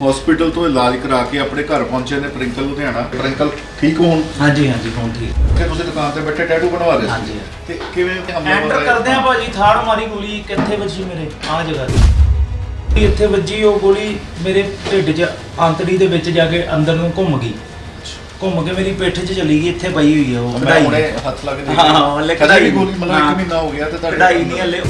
Hospital ਤੋਂ ਇਲਾਜ ਕਰਾ ਕੇ ਆਪਣੇ ਘਰ ਪਹੁੰਚੇ ਨੇ ਪ੍ਰਿੰਕਲ ਲੁਧਿਆਣਾ। ਪ੍ਰਿੰਕਲ ਠੀਕ ਹੁਣ? ਹਾਂਜੀ ਹਾਂਜੀ ਹੁਣ ਠੀਕ। ਕਿ ਤੁਸੀਂ ਦੁਕਾਨ ਤੇ ਬੈਠੇ ਟੈਟੂ ਬਣਵਾ ਰਹੇ ਸੀ? ਹਾਂਜੀ। ਤੇ ਕਿਵੇਂ ਹਮਲਾ ਐਂਟਰ ਕਰਦੇ ਆ ਭਾਜੀ ਥਾੜ ਮਾਰੀ ਗੋਲੀ ਕਿੱਥੇ ਵੱਜੀ ਮੇਰੇ? ਆ ਜਗ੍ਹਾ ਤੇ। ਇੱਥੇ ਵੱਜੀ ਉਹ ਗੋਲੀ ਮੇਰੇ ਢਿੱਡ 'ਚ ਆਂਤੜੀ ਦੇ ਵਿੱਚ ਜਾ ਕੇ ਅੰਦਰ ਨੂੰ ਘੁੰਮ ਗਈ। ਘੁੰਮ ਕੇ ਮੇਰੀ ਪਿੱਠ 'ਚ ਚਲੀ ਗਈ ਇੱਥੇ ਪਈ ਹੋਈ ਆ ਉਹ ਮੈਂ ਕਢਾਈ। ਹੱਥ ਲਾ ਕੇ ਹਾਂ ਹਾਂ ਕਢਾਈ ਗੋਲੀ ਮਤਲਬ ਹਾਂ। ਇੱਕ ਮਹੀਨਾ ਹੋ ਗਿਆ ਤੇ ਤੁਹਾਡੇ ਕਢਾਈ ਨਹੀਂ ਹਲੇ।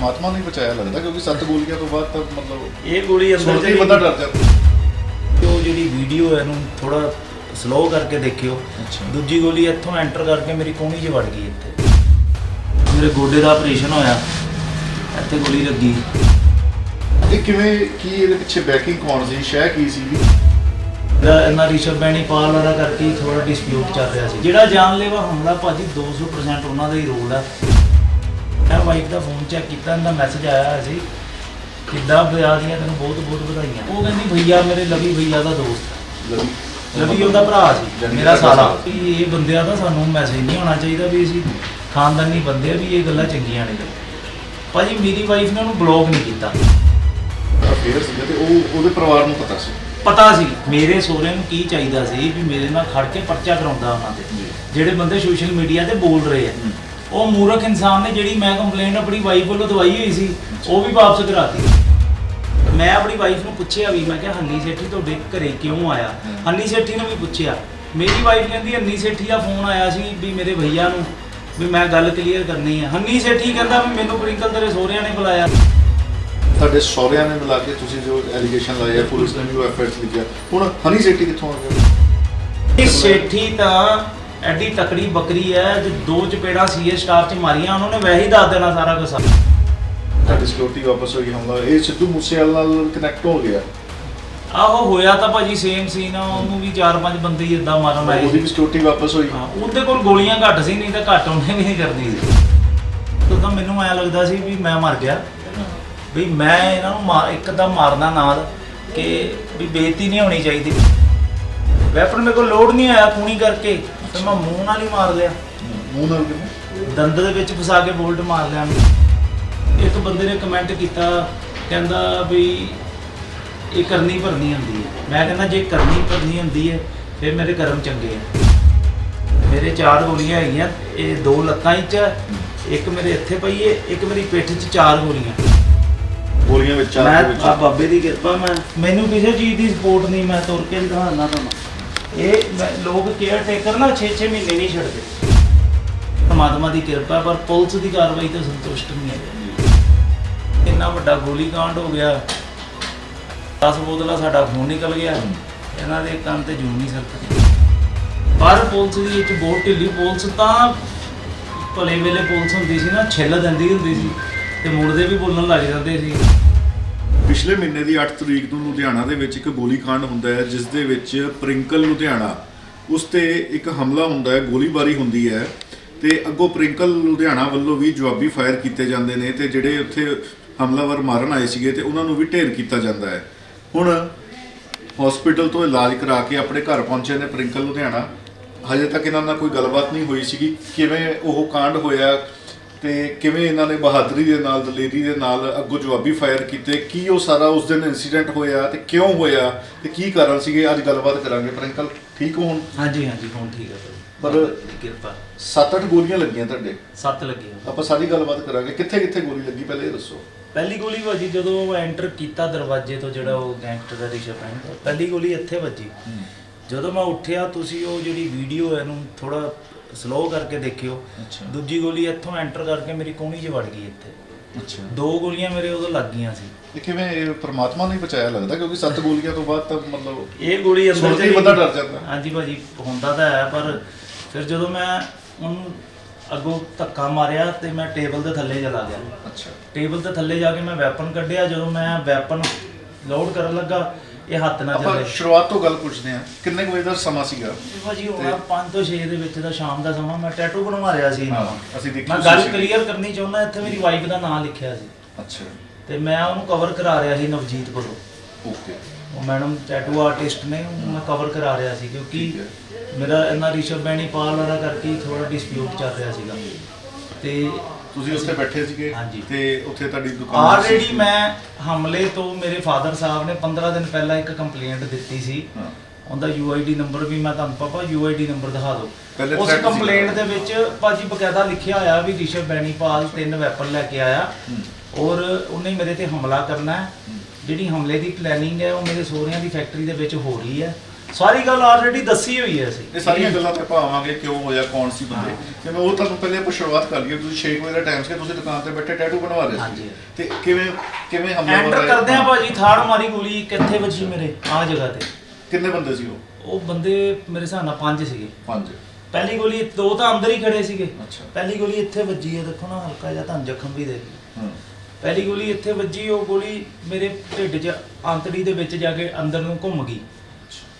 ਪਰਮਾਤਮਾ ਨੇ ਬਚਾਇਆ ਲੱਗਦਾ ਕਿਉਂਕਿ ਸੱਤ ਗੋਲੀਆਂ ਤੋਂ ਬਾਅਦ ਤਾਂ ਮਤਲਬ ਇਹ ਗੋਲੀ ਅੰਦਰ ਸੁਣ ਕੇ ਹੀ ਬੰਦਾ। ਡਰ ਜਾਂਦਾ। ਉਹ ਜਿਹੜੀ ਵੀਡੀਓ ਹੈ ਇਹਨੂੰ ਥੋੜਾ ਸਲੋ ਕਰਕੇ ਦੇਖਿਓ। ਅੱਛਾ। ਦੂਜੀ ਗੋਲੀ ਇੱਥੋਂ ਐਂਟਰ ਕਰਕੇ ਮੇਰੀ ਕੋਹਣੀ 'ਚ ਵੜ ਗਈ ਇੱਥੇ। ਮੇਰੇ ਗੋਡੇ ਦਾ ਆਪਰੇਸ਼ਨ ਹੋਇਆ। ਇੱਥੇ ਗੋਲੀ ਲੱਗੀ। ਇਹ ਕਿਵੇਂ ਕੀ ਇਹਦੇ ਪਿੱਛੇ ਬੈਕਿੰਗ ਕੌਣ ਸੀ? ਸ਼ੈ ਕੀ ਸੀ ਦਾ ਇਹਨਾਂ ਰਿਸ਼ਵ ਬੈਣੀ ਪਾਲ ਵਾਲਾ ਕਰਕੇ ਥੋੜਾ ਡਿਸਪਿਊਟ ਚੱਲ ਰਿਹਾ ਸੀ। ਜਿਹੜਾ ਜਾਨਲੇਵਾ ਹਮਲਾ ਭਾਜੀ 200% ਉਹਨਾਂ ਦਾ ਹੀ ਰੋਲ ਹੈ ਮੈਂ ਵਾਈਫ ਦਾ ਫੋਨ ਚੈੱਕ ਕੀਤਾ ਇਹਦਾ ਮੈਸੇਜ ਆਇਆ ਸੀ ਕਿੱਦਾਂ ਵਿਆਹ ਦੀਆਂ ਤੈਨੂੰ ਬਹੁਤ ਬਹੁਤ ਵਧਾਈਆਂ। ਉਹ ਕਹਿੰਦੀ ਭਈਆ ਮੇਰੇ ਲਵੀ ਭਈਆ ਦਾ ਦੋਸਤ ਹੈ ਲਵੀ? ਉਹਦਾ ਭਰਾ ਸੀ ਮੇਰਾ ਸਾਲਾ। ਵੀ ਇਹ ਬੰਦਿਆਂ ਦਾ ਸਾਨੂੰ ਮੈਸੇਜ ਨਹੀਂ ਹੋਣਾ ਚਾਹੀਦਾ ਵੀ ਅਸੀਂ ਖਾਨਦਾਨੀ ਬੰਦੇ ਆ ਵੀ ਇਹ ਗੱਲਾਂ ਚੰਗੀਆਂ ਨੇ। ਭਾਜੀ ਮੇਰੀ ਵਾਈਫ ਨੇ ਉਹਨੂੰ ਬਲੌਕ ਨਹੀਂ ਕੀਤਾ। ਅਫੇਅਰ ਸੀ ਤੇ ਉਹ ਉਹਦੇ ਪਰਿਵਾਰ ਨੂੰ ਪਤਾ ਸੀ? ਪਤਾ ਸੀ ਮੇਰੇ ਸਹੁਰੇ ਨੂੰ ਕੀ ਚਾਹੀਦਾ ਸੀ ਵੀ ਮੇਰੇ ਨਾਲ ਖੜ ਕੇ ਪਰਚਾ ਕਰਾਉਂਦਾ ਉਹਨਾਂ ਤੇ। ਜਿਹੜੇ ਬੰਦੇ ਸੋਸ਼ਲ ਮੀਡੀਆ ਤੇ ਬੋਲ ਰਹੇ ਆ। ਉਹ ਮੂਰਖ ਇਨਸਾਨ ਨੇ ਜਿਹੜੀ ਮੈਂ ਕੰਪਲੇਂਟ ਆਪਣੀ ਵਾਈਫ ਵੱਲੋਂ ਦਵਾਈ ਹੋਈ ਸੀ ਉਹ ਵੀ ਵਾਪਸ ਕਰਾਤੀ। ਮੈਂ ਆਪਣੀ ਵਾਈਫ ਨੂੰ ਪੁੱਛਿਆ ਵੀ ਮੈਂ ਕਿਹਾ ਹੰਨੀ ਸੇਠੀ ਤੁਹਾਡੇ ਘਰੇ ਕਿਉਂ ਆਇਆ? ਹੰਨੀ ਸੇਠੀ ਨੇ ਵੀ ਪੁੱਛਿਆ। ਮੇਰੀ ਵਾਈਫ ਕਹਿੰਦੀ ਹੰਨੀ ਸੇਠੀ ਦਾ ਫੋਨ ਆਇਆ ਸੀ ਵੀ ਮੇਰੇ ਭਈਆ ਨੂੰ ਵੀ ਮੈਂ ਗੱਲ ਕਲੀਅਰ ਕਰਨੀ ਹੈ ਹੰਨੀ ਸੇਠੀ ਕਹਿੰਦਾ ਵੀ ਮੈਨੂੰ ਪ੍ਰਿੰਕਲ ਤੇਰੇ ਸਹੁਰਿਆਂ ਨੇ ਬੁਲਾਇਆ। ਤੁਹਾਡੇ ਸਹੁਰਿਆਂ ਨੇ ਮਿਲਾ ਕੇ ਤੁਸੀਂ ਜੋ ਐਲੀਗੇਸ਼ਨ ਲਾਏ ਆ ਪੁਲਿਸ ਨੇ ਵੀ ਉਹ ਐਫਆਈਆਰ ਲਿਖਿਆ ਹੁਣ ਹਨੀ ਸੇਠੀ ਕਿੱਥੋਂ ਆ ਗਿਆ? ਇਹ ਸੇਠੀ ਤਾਂ ਐਡੀ ਤਕੜੀ ਬੱਕਰੀ ਹੈ ਜੇ ਦੋ ਚਪੇੜਾ ਸੀਏ ਸਟਾਫ ਚ ਮਾਰੀਆਂ ਉਹਨਾਂ ਨੇ ਵੈਸੇ ਹੀ ਦੱਸ ਦੇਣਾ ਸਾਰਾ ਕੁਝ ਤੁਹਾਡੀ ਸਿਕਿਉਰਿਟੀ ਵਾਪਸ ਹੋਈ ਹਮਲਾ। ਇਹ ਸਿੱਧੂ ਮੂਸੇਵਾਲ ਨਾਲ ਕਨੈਕਟ ਹੋ ਗਿਆ। ਆਹੋ ਹੋਇਆ ਤਾਂ ਭਾਜੀ ਸੇਮ ਸੀਨ ਆ ਉਹਨੂੰ ਵੀ ਚਾਰ ਪੰਜ ਬੰਦੇ ਹੀ ਇਦਾਂ ਮਾਰਨ ਆਏ ਉਹਦੀ ਸੀ। ਵੀ ਸਿਕਿਉਰਿਟੀ ਵਾਪਸ ਹੋਈ। ਹਾਂ ਉਹਦੇ ਕੋਲ ਗੋਲੀਆਂ ਘੱਟ ਸੀ ਨਹੀਂ ਤਾਂ ਘੱਟ ਉਹਨੇ ਵੀ ਨਹੀਂ ਕਰਦੀ ਸੀ। ਤਾਂ ਮੈਨੂੰ ਐ ਲੱਗਦਾ ਸੀ ਵੀ ਮੈਂ ਮਰ ਗਿਆ। ਵੀ ਮੈਂ ਇਹਨਾਂ ਨੂੰ ਮਾਰ ਇੱਕਦਮ ਮਾਰਨਾ ਨਾਲ ਕਿ ਵੀ ਬੇਇੱਜ਼ਤੀ ਨਹੀਂ ਹੋਣੀ ਚਾਹੀਦੀ। ਵੈਪਨ ਮੇਰੇ ਕੋਲ ਲੋਡ ਨਹੀਂ ਆਇਆ ਖੂਨੀ ਕਰਕੇ। ਤੇ ਮੈਂ ਮੂੰਹ ਨਾਲ ਹੀ ਮਾਰ ਲਿਆ। ਮੂੰਹ ਨਾਲ ਕਿਵੇਂ? ਦੰਦ ਦੇ ਵਿੱਚ ਫਸਾ ਕੇ ਬੋਲਟ ਮਾਰ ਲਿਆ ਉਹਨੂੰ। ਇੱਕ ਬੰਦੇ ਨੇ ਕਮੈਂਟ ਕੀਤਾ ਕਹਿੰਦਾ ਵੀ ਇਹ ਕਰਨੀ ਭਰਨੀ ਹੁੰਦੀ ਹੈ। ਮੈਂ ਕਹਿੰਦਾ ਜੇ ਕਰਨੀ ਭਰਨੀ ਹੁੰਦੀ ਹੈ ਫਿਰ ਮੇਰੇ ਕਰਮ ਚੰਗੇ ਆ। ਮੇਰੇ ਚਾਰ ਗੋਲੀਆਂ ਹੈਗੀਆਂ ਇਹ ਦੋ ਲੱਤਾਂ 'ਚ ਹੈ, ਇੱਕ ਮੇਰੇ ਇੱਥੇ ਪਈ ਹੈ ਇੱਕ ਮੇਰੀ ਪਿੱਠ 'ਚ ਚਾਰ ਗੋਲੀਆਂ। ਗੋਲੀਆਂ ਵਿੱਚ ਚਾਰ ਮੈਂ ਵਿੱਚ। ਆ ਬਾਬੇ ਦੀ ਕਿਰਪਾ ਮੈਂ ਮੈਨੂੰ ਕਿਸੇ ਚੀਜ਼ ਦੀ ਸਪੋਰਟ ਨਹੀਂ ਮੈਂ ਤੁਰ ਕੇ ਦਿਖਾਉਣਾ ਤੁਹਾਨੂੰ। ਇਹ ਮੈਂ- ਲੋਕ ਕੇਅਰ ਟੇਕਰ ਨਾ 6-6 ਮਹੀਨੇ ਨਹੀਂ ਛੱਡਦੇ। ਪਰਮਾਤਮਾ ਦੀ ਕਿਰਪਾ, ਪਰ ਪੁਲਿਸ ਦੀ ਕਾਰਵਾਈ ਤੋਂ ਸੰਤੁਸ਼ਟ ਨਹੀਂ ਹੈ ਇੰਨਾ ਵੱਡਾ ਗੋਲੀकांड ਹੋ ਗਿਆ। 10 ਬੋਤਲਾਂ ਸਾਡਾ ਖੂਨ ਨਿਕਲ ਗਿਆ। ਇਹਨਾਂ ਦੇ ਕੰਨ ਤੇ ਜੂੰ ਨਹੀਂ ਸਕਦੀ ਪਰ ਪੁਲਿਸ ਦੀ ਵਿੱਚ ਬਹੁਤ ਢਿੱਲੀ ਪੁਲਿਸ ਤਾਂ ਭਲੇ ਵੇਲੇ ਪੁਲਿਸ ਹੁੰਦੀ ਸੀ ਨਾ, ਛਿੱਲ ਦਿੰਦੀ ਹੁੰਦੀ ਸੀ ਤੇ ਮੁੜਦੇ ਵੀ ਬੋਲਣ ਲੱਗ ਜਾਂਦੇ ਸੀ। ਪਿਛਲੇ ਮਹੀਨੇ ਦੀ 8 ਤਰੀਕ ਨੂੰ ਲੁਧਿਆਣਾ ਦੇ ਵਿੱਚ ਇੱਕ ਗੋਲੀकांड ਹੁੰਦਾ ਹੈ, ਜਿਸ ਦੇ ਵਿੱਚ ਪ੍ਰਿੰਕਲ ਲੁਧਿਆਣਾ, ਉਸ ਤੇ ਇੱਕ ਹਮਲਾ ਹੁੰਦਾ ਹੈ, ਗੋਲੀਬਾਰੀ ਹੁੰਦੀ ਹੈ ਤੇ ਅੱਗੋਂ ਪ੍ਰਿੰਕਲ ਲੁਧਿਆਣਾ ਵੱਲੋਂ ਵੀ ਜਵਾਬੀ ਫਾਇਰ ਕੀਤੇ ਜਾਂਦੇ ਨੇ ਤੇ ਜਿਹੜੇ ਉੱਥੇ ਹਮਲਾਵਰ ਮਾਰਨ ਆਏ ਸੀਗੇ ਤੇ ਉਹਨਾਂ ਨੂੰ ਵੀ ਢੇਰ ਕੀਤਾ ਜਾਂਦਾ ਹੈ। ਹੁਣ ਹਸਪੀਟਲ ਤੋਂ ਇਲਾਜ ਕਰਾ ਕੇ ਆਪਣੇ ਘਰ ਪਹੁੰਚੇ ਨੇ ਪ੍ਰਿੰਕਲ ਲੁਧਿਆਣਾ। ਹਜੇ ਤੱਕ ਇਹਨਾਂ ਨਾਲ ਕੋਈ ਗੱਲਬਾਤ ਨਹੀਂ ਹੋਈ ਸੀਗੀ। ਕਿਵੇਂ ਉਹ ਕਾਂਡ ਹੋਇਆ? ਤੇ ਕਿਵੇਂ ਇਹਨਾਂ ਨੇ ਬਹਾਦਰੀ ਦੇ ਨਾਲ ਦਲੇਰੀ ਦੇ ਨਾਲ ਅੱਗੋਂ ਜਵਾਬੀ ਫਾਇਰ ਕੀਤੇ ਕੀ ਉਹ ਸਾਰਾ ਉਸ ਦਿਨ ਇਨਸੀਡੈਂਟ ਹੋਇਆ ਤੇ ਕਿਉਂ ਹੋਇਆ ਤੇ ਕੀ ਕਾਰਨ ਸੀਗੇ? ਅੱਜ ਗੱਲਬਾਤ ਕਰਾਂਗੇ ਪ੍ਰਿੰਕਲ। ਠੀਕ ਹੋ ਹੁਣ? ਹਾਂਜੀ ਹਾਂਜੀ ਹੁਣ ਠੀਕ ਹੈ ਪਰ- ਕਿਰਪਾ। 7-8 ਗੋਲੀਆਂ ਲੱਗੀਆਂ ਤੁਹਾਡੇ? ਸੱਤ ਲੱਗੀ ਆਪਾਂ ਸਾਰੀ ਗੱਲਬਾਤ ਕਰਾਂਗੇ। ਕਿੱਥੇ ਕਿੱਥੇ ਗੋਲੀ ਲੱਗੀ ਪਹਿਲੇ ਇਹ ਦੱਸੋ। ਪਹਿਲੀ ਗੋਲੀ ਵੱਜੀ ਜਦੋਂ ਉਹ ਐਂਟਰ ਕੀਤਾ ਦਰਵਾਜ਼ੇ ਤੋਂ ਜਿਹੜਾ ਉਹ ਗੈਂਗਸਟਰ ਦਾ ਰਿਸ਼ਾ ਪੈਣ ਪਹਿਲੀ ਗੋਲੀ ਇੱਥੇ ਵੱਜੀ। ਜਦੋਂ ਮੈਂ ਉੱਠਿਆ ਤੁਸੀਂ ਉਹ ਜਿਹੜੀ ਵੀਡੀਓ ਹੈ ਇਹਨੂੰ ਥੋੜਾ ਸਲੋ ਕਰਕੇ ਦੇਖਿਓ। ਅੱਛਾ। ਦੂਜੀ ਗੋਲੀ ਇੱਥੋਂ ਐਂਟਰ ਕਰਕੇ ਮੇਰੀ ਕੋਹਣੀ 'ਚ ਵੜ ਗਈ ਇੱਥੇ। ਅੱਛਾ। ਦੋ ਗੋਲੀਆਂ ਮੇਰੇ ਉਦੋਂ ਲੱਗ ਗਈਆਂ ਸੀ। ਇਹ ਕਿਵੇਂ ਇਹ ਪ੍ਰਮਾਤਮਾ ਨੇ ਬਚਾਇਆ ਲੱਗਦਾ? ਕਿਉਂਕਿ ਸੱਤ ਗੋਲੀਆਂ ਤੋਂ ਬਾਅਦ ਤਾਂ ਮਤਲਬ ਇਹ ਗੋਲੀ ਅੰਦਰ ਸੁਣ ਕੇ ਹੀ ਚਲੀ ਬੰਦਾ। ਡਰ ਜਾਂਦਾ। ਹਾਂਜੀ ਭਾਜੀ ਹੁੰਦਾ ਤਾਂ ਹੈ ਪਰ ਫਿਰ ਜਦੋਂ ਮੈਂ ਉਹਨੂੰ ਅੱਗੋਂ ਧੱਕਾ ਮਾਰਿਆ ਤੇ ਮੈਂ ਟੇਬਲ ਦੇ ਥੱਲੇ ਚਲਾ ਗਿਆ। ਅੱਛਾ। ਟੇਬਲ ਦੇ ਥੱਲੇ ਜਾ ਕੇ ਮੈਂ ਵੈਪਨ ਕੱਢਿਆ। ਜਦੋਂ ਮੈਂ ਵੈਪਨ ਲੋਡ ਕਰਨ ਲੱਗਾ ਇਹ ਹੱਥ ਨਾਲ ਆਪਾਂ ਚੱਲੇ। ਸ਼ੁਰੂਆਤ ਤੋਂ ਗੱਲ ਪੁੱਛਦੇ ਹਾਂ ਕਿੰਨੇ ਕੁ ਵਜੇ ਦਾ ਸਮਾਂ ਸੀਗਾ? ਭਾਜੀ ਹੋਣਾ 5 ਤੋਂ 6 ਦੇ ਵਿੱਚ ਦਾ ਸ਼ਾਮ ਦਾ ਸਮਾਂ ਮੈਂ ਟੈਟੂ ਬਣਵਾ ਰਿਹਾ ਸੀ। ਹਾਂ, ਅਸੀਂ ਦੇਖੀ ਮੈਂ ਗੱਲ ਸੀ। ਕਲੀਅਰ ਕਰਨੀ ਚਾਹੁੰਦਾ ਇੱਥੇ ਮੇਰੀ ਵਾਈਫ ਦਾ ਨਾਮ ਲਿਖਿਆ ਸੀ। ਅੱਛਾ। ਤੇ ਮੈਂ ਉਹਨੂੰ ਕਵਰ ਕਰਾ ਰਿਹਾ ਸੀ ਨਵਜੀਤ ਕੋਲੋਂ ਓਕੇ ਉਹ ਮੈਡਮ ਟੈਟੂ ਆਰਟਿਸਟ ਨੇ ਉਹਨੂੰ ਮੈਂ ਕਵਰ ਕਰਾ ਰਿਹਾ ਸੀ ਕਿਉਂਕਿ ਠੀਕ ਮੇਰਾ ਇਹਨਾਂ ਰਿਸ਼ਵ ਬੈਣੀ ਪਾਲ ਵਾਲਾ ਕਰਕੇ ਥੋੜਾ ਡਿਸਪਿਊਟ ਚੱਲ ਰਿਹਾ ਸੀਗਾ। ਤੇ ਤੁਸੀਂ ਉੱਥੇ ਬੈਠੇ ਸੀਗੇ ਹਾਂਜੀ। ਤੇ ਉੱਥੇ ਤੁਹਾਡੀ ਦੁਕਾਨ ਆਲਰੇਡੀ ਮੈਂ ਹਮਲੇ ਤੋਂ ਮੇਰੇ ਫਾਦਰ ਸਾਹਿਬ ਨੇ 15 ਦਿਨ ਪਹਿਲਾਂ ਇੱਕ ਕੰਪਲੇਂਟ ਦਿੱਤੀ ਸੀ। ਹਾਂ। ਉਹਦਾ UID ਨੰਬਰ ਵੀ ਮੈਂ ਤੁਹਾਨੂੰ ਪਾਪਾ UID ਨੰਬਰ ਦਿਖਾ ਪਹਿਲੇ ਦਿਓ ਉਸ threat ਕੰਪਲੇਂਟ। ਦੇ ਵਿੱਚ ਭਾਜੀ ਬਕਾਇਦਾ ਲਿਖਿਆ ਹੋਇਆ ਵੀ ਰਿਸ਼ਵ ਬੈਣੀਪਾਲ ਤਿੰਨ ਵੈਪਨ ਲੈ ਕੇ ਆਇਆ। ਔਰ ਉਹਨੇ ਮੇਰੇ ਤੇ ਹਮਲਾ ਕਰਨਾ ਹੈ। ਜਿਹੜੀ ਹਮਲੇ ਦੀ ਪਲੈਨਿੰਗ ਹੈ ਉਹ ਮੇਰੇ ਸਹੁਰਿਆਂ ਦੀ ਫੈਕਟਰੀ ਦੇ ਵਿੱਚ ਹੋ ਰਹੀ ਹੈ। ਸਾਰੀ ਗੱਲ ਆਲਰੇਡੀ ਦੱਸੀ ਹੋਈ ਹੈ ਅਸੀਂ। ਇਹ ਸਾਰੀਆਂ ਗੱਲਾਂ ਤੇ ਆਪਾਂ ਆਵਾਂਗੇ ਕਿਉਂ ਹੋਇਆ ਕੌਣ ਸੀ ਬੰਦੇ। ਤੇ ਮੈਂ ਉਹ ਤੁਹਾਨੂੰ ਪਹਿਲੇ ਆਪਾਂ ਸ਼ੁਰੂਆਤ ਕਰ ਲਈਏ ਤੁਸੀਂ 6 ਵਜੇ ਦਾ ਟਾਈਮ ਸੀ ਤੁਸੀਂ ਦੁਕਾਨ ਤੇ ਬੈਠੇ ਟੈਟੂ ਬਣਵਾ ਰਹੇ ਹਾਂਜੀ। ਸੀ ਤੇ ਕਿਵੇਂ ਕਿਵੇਂ ਹਮਲਾ ਐਂਟਰ ਕਰਦੇ ਆ ਭਾਜੀ ਥਾੜ ਮਾਰੀ ਗੋਲੀ ਕਿੱਥੇ ਵੱਜੀ ਮੇਰੇ ਆਹ ਜਗ੍ਹਾ ਤੇ। ਕਿੰਨੇ ਬੰਦੇ ਸੀ ਉਹ? ਉਹ ਬੰਦੇ ਮੇਰੇ ਹਿਸਾਬ ਨਾਲ ਪੰਜ ਸੀਗੇ। ਪੰਜ। ਪਹਿਲੀ ਗੋਲੀ ਦੋ ਤਾਂ ਅੰਦਰ ਹੀ ਖੜੇ ਸੀਗੇ। ਅੱਛਾ। ਪਹਿਲੀ ਗੋਲੀ ਇੱਥੇ ਵੱਜੀ ਹੈ ਦੇਖੋ ਨਾ ਹਲਕਾ ਜਿਹਾ ਤੁਹਾਨੂੰ ਜ਼ਖਮ ਵੀ ਦੇ ਹਾਂ। ਪਹਿਲੀ ਗੋਲੀ ਇੱਥੇ ਵੱਜੀ ਉਹ ਗੋਲੀ ਮੇਰੇ ਢਿੱਡ 'ਚ ਆਂਤੜੀ ਦੇ ਵਿੱਚ ਜਾ ਕੇ ਅੰਦਰ ਨੂੰ ਘੁੰਮ ਗਈ।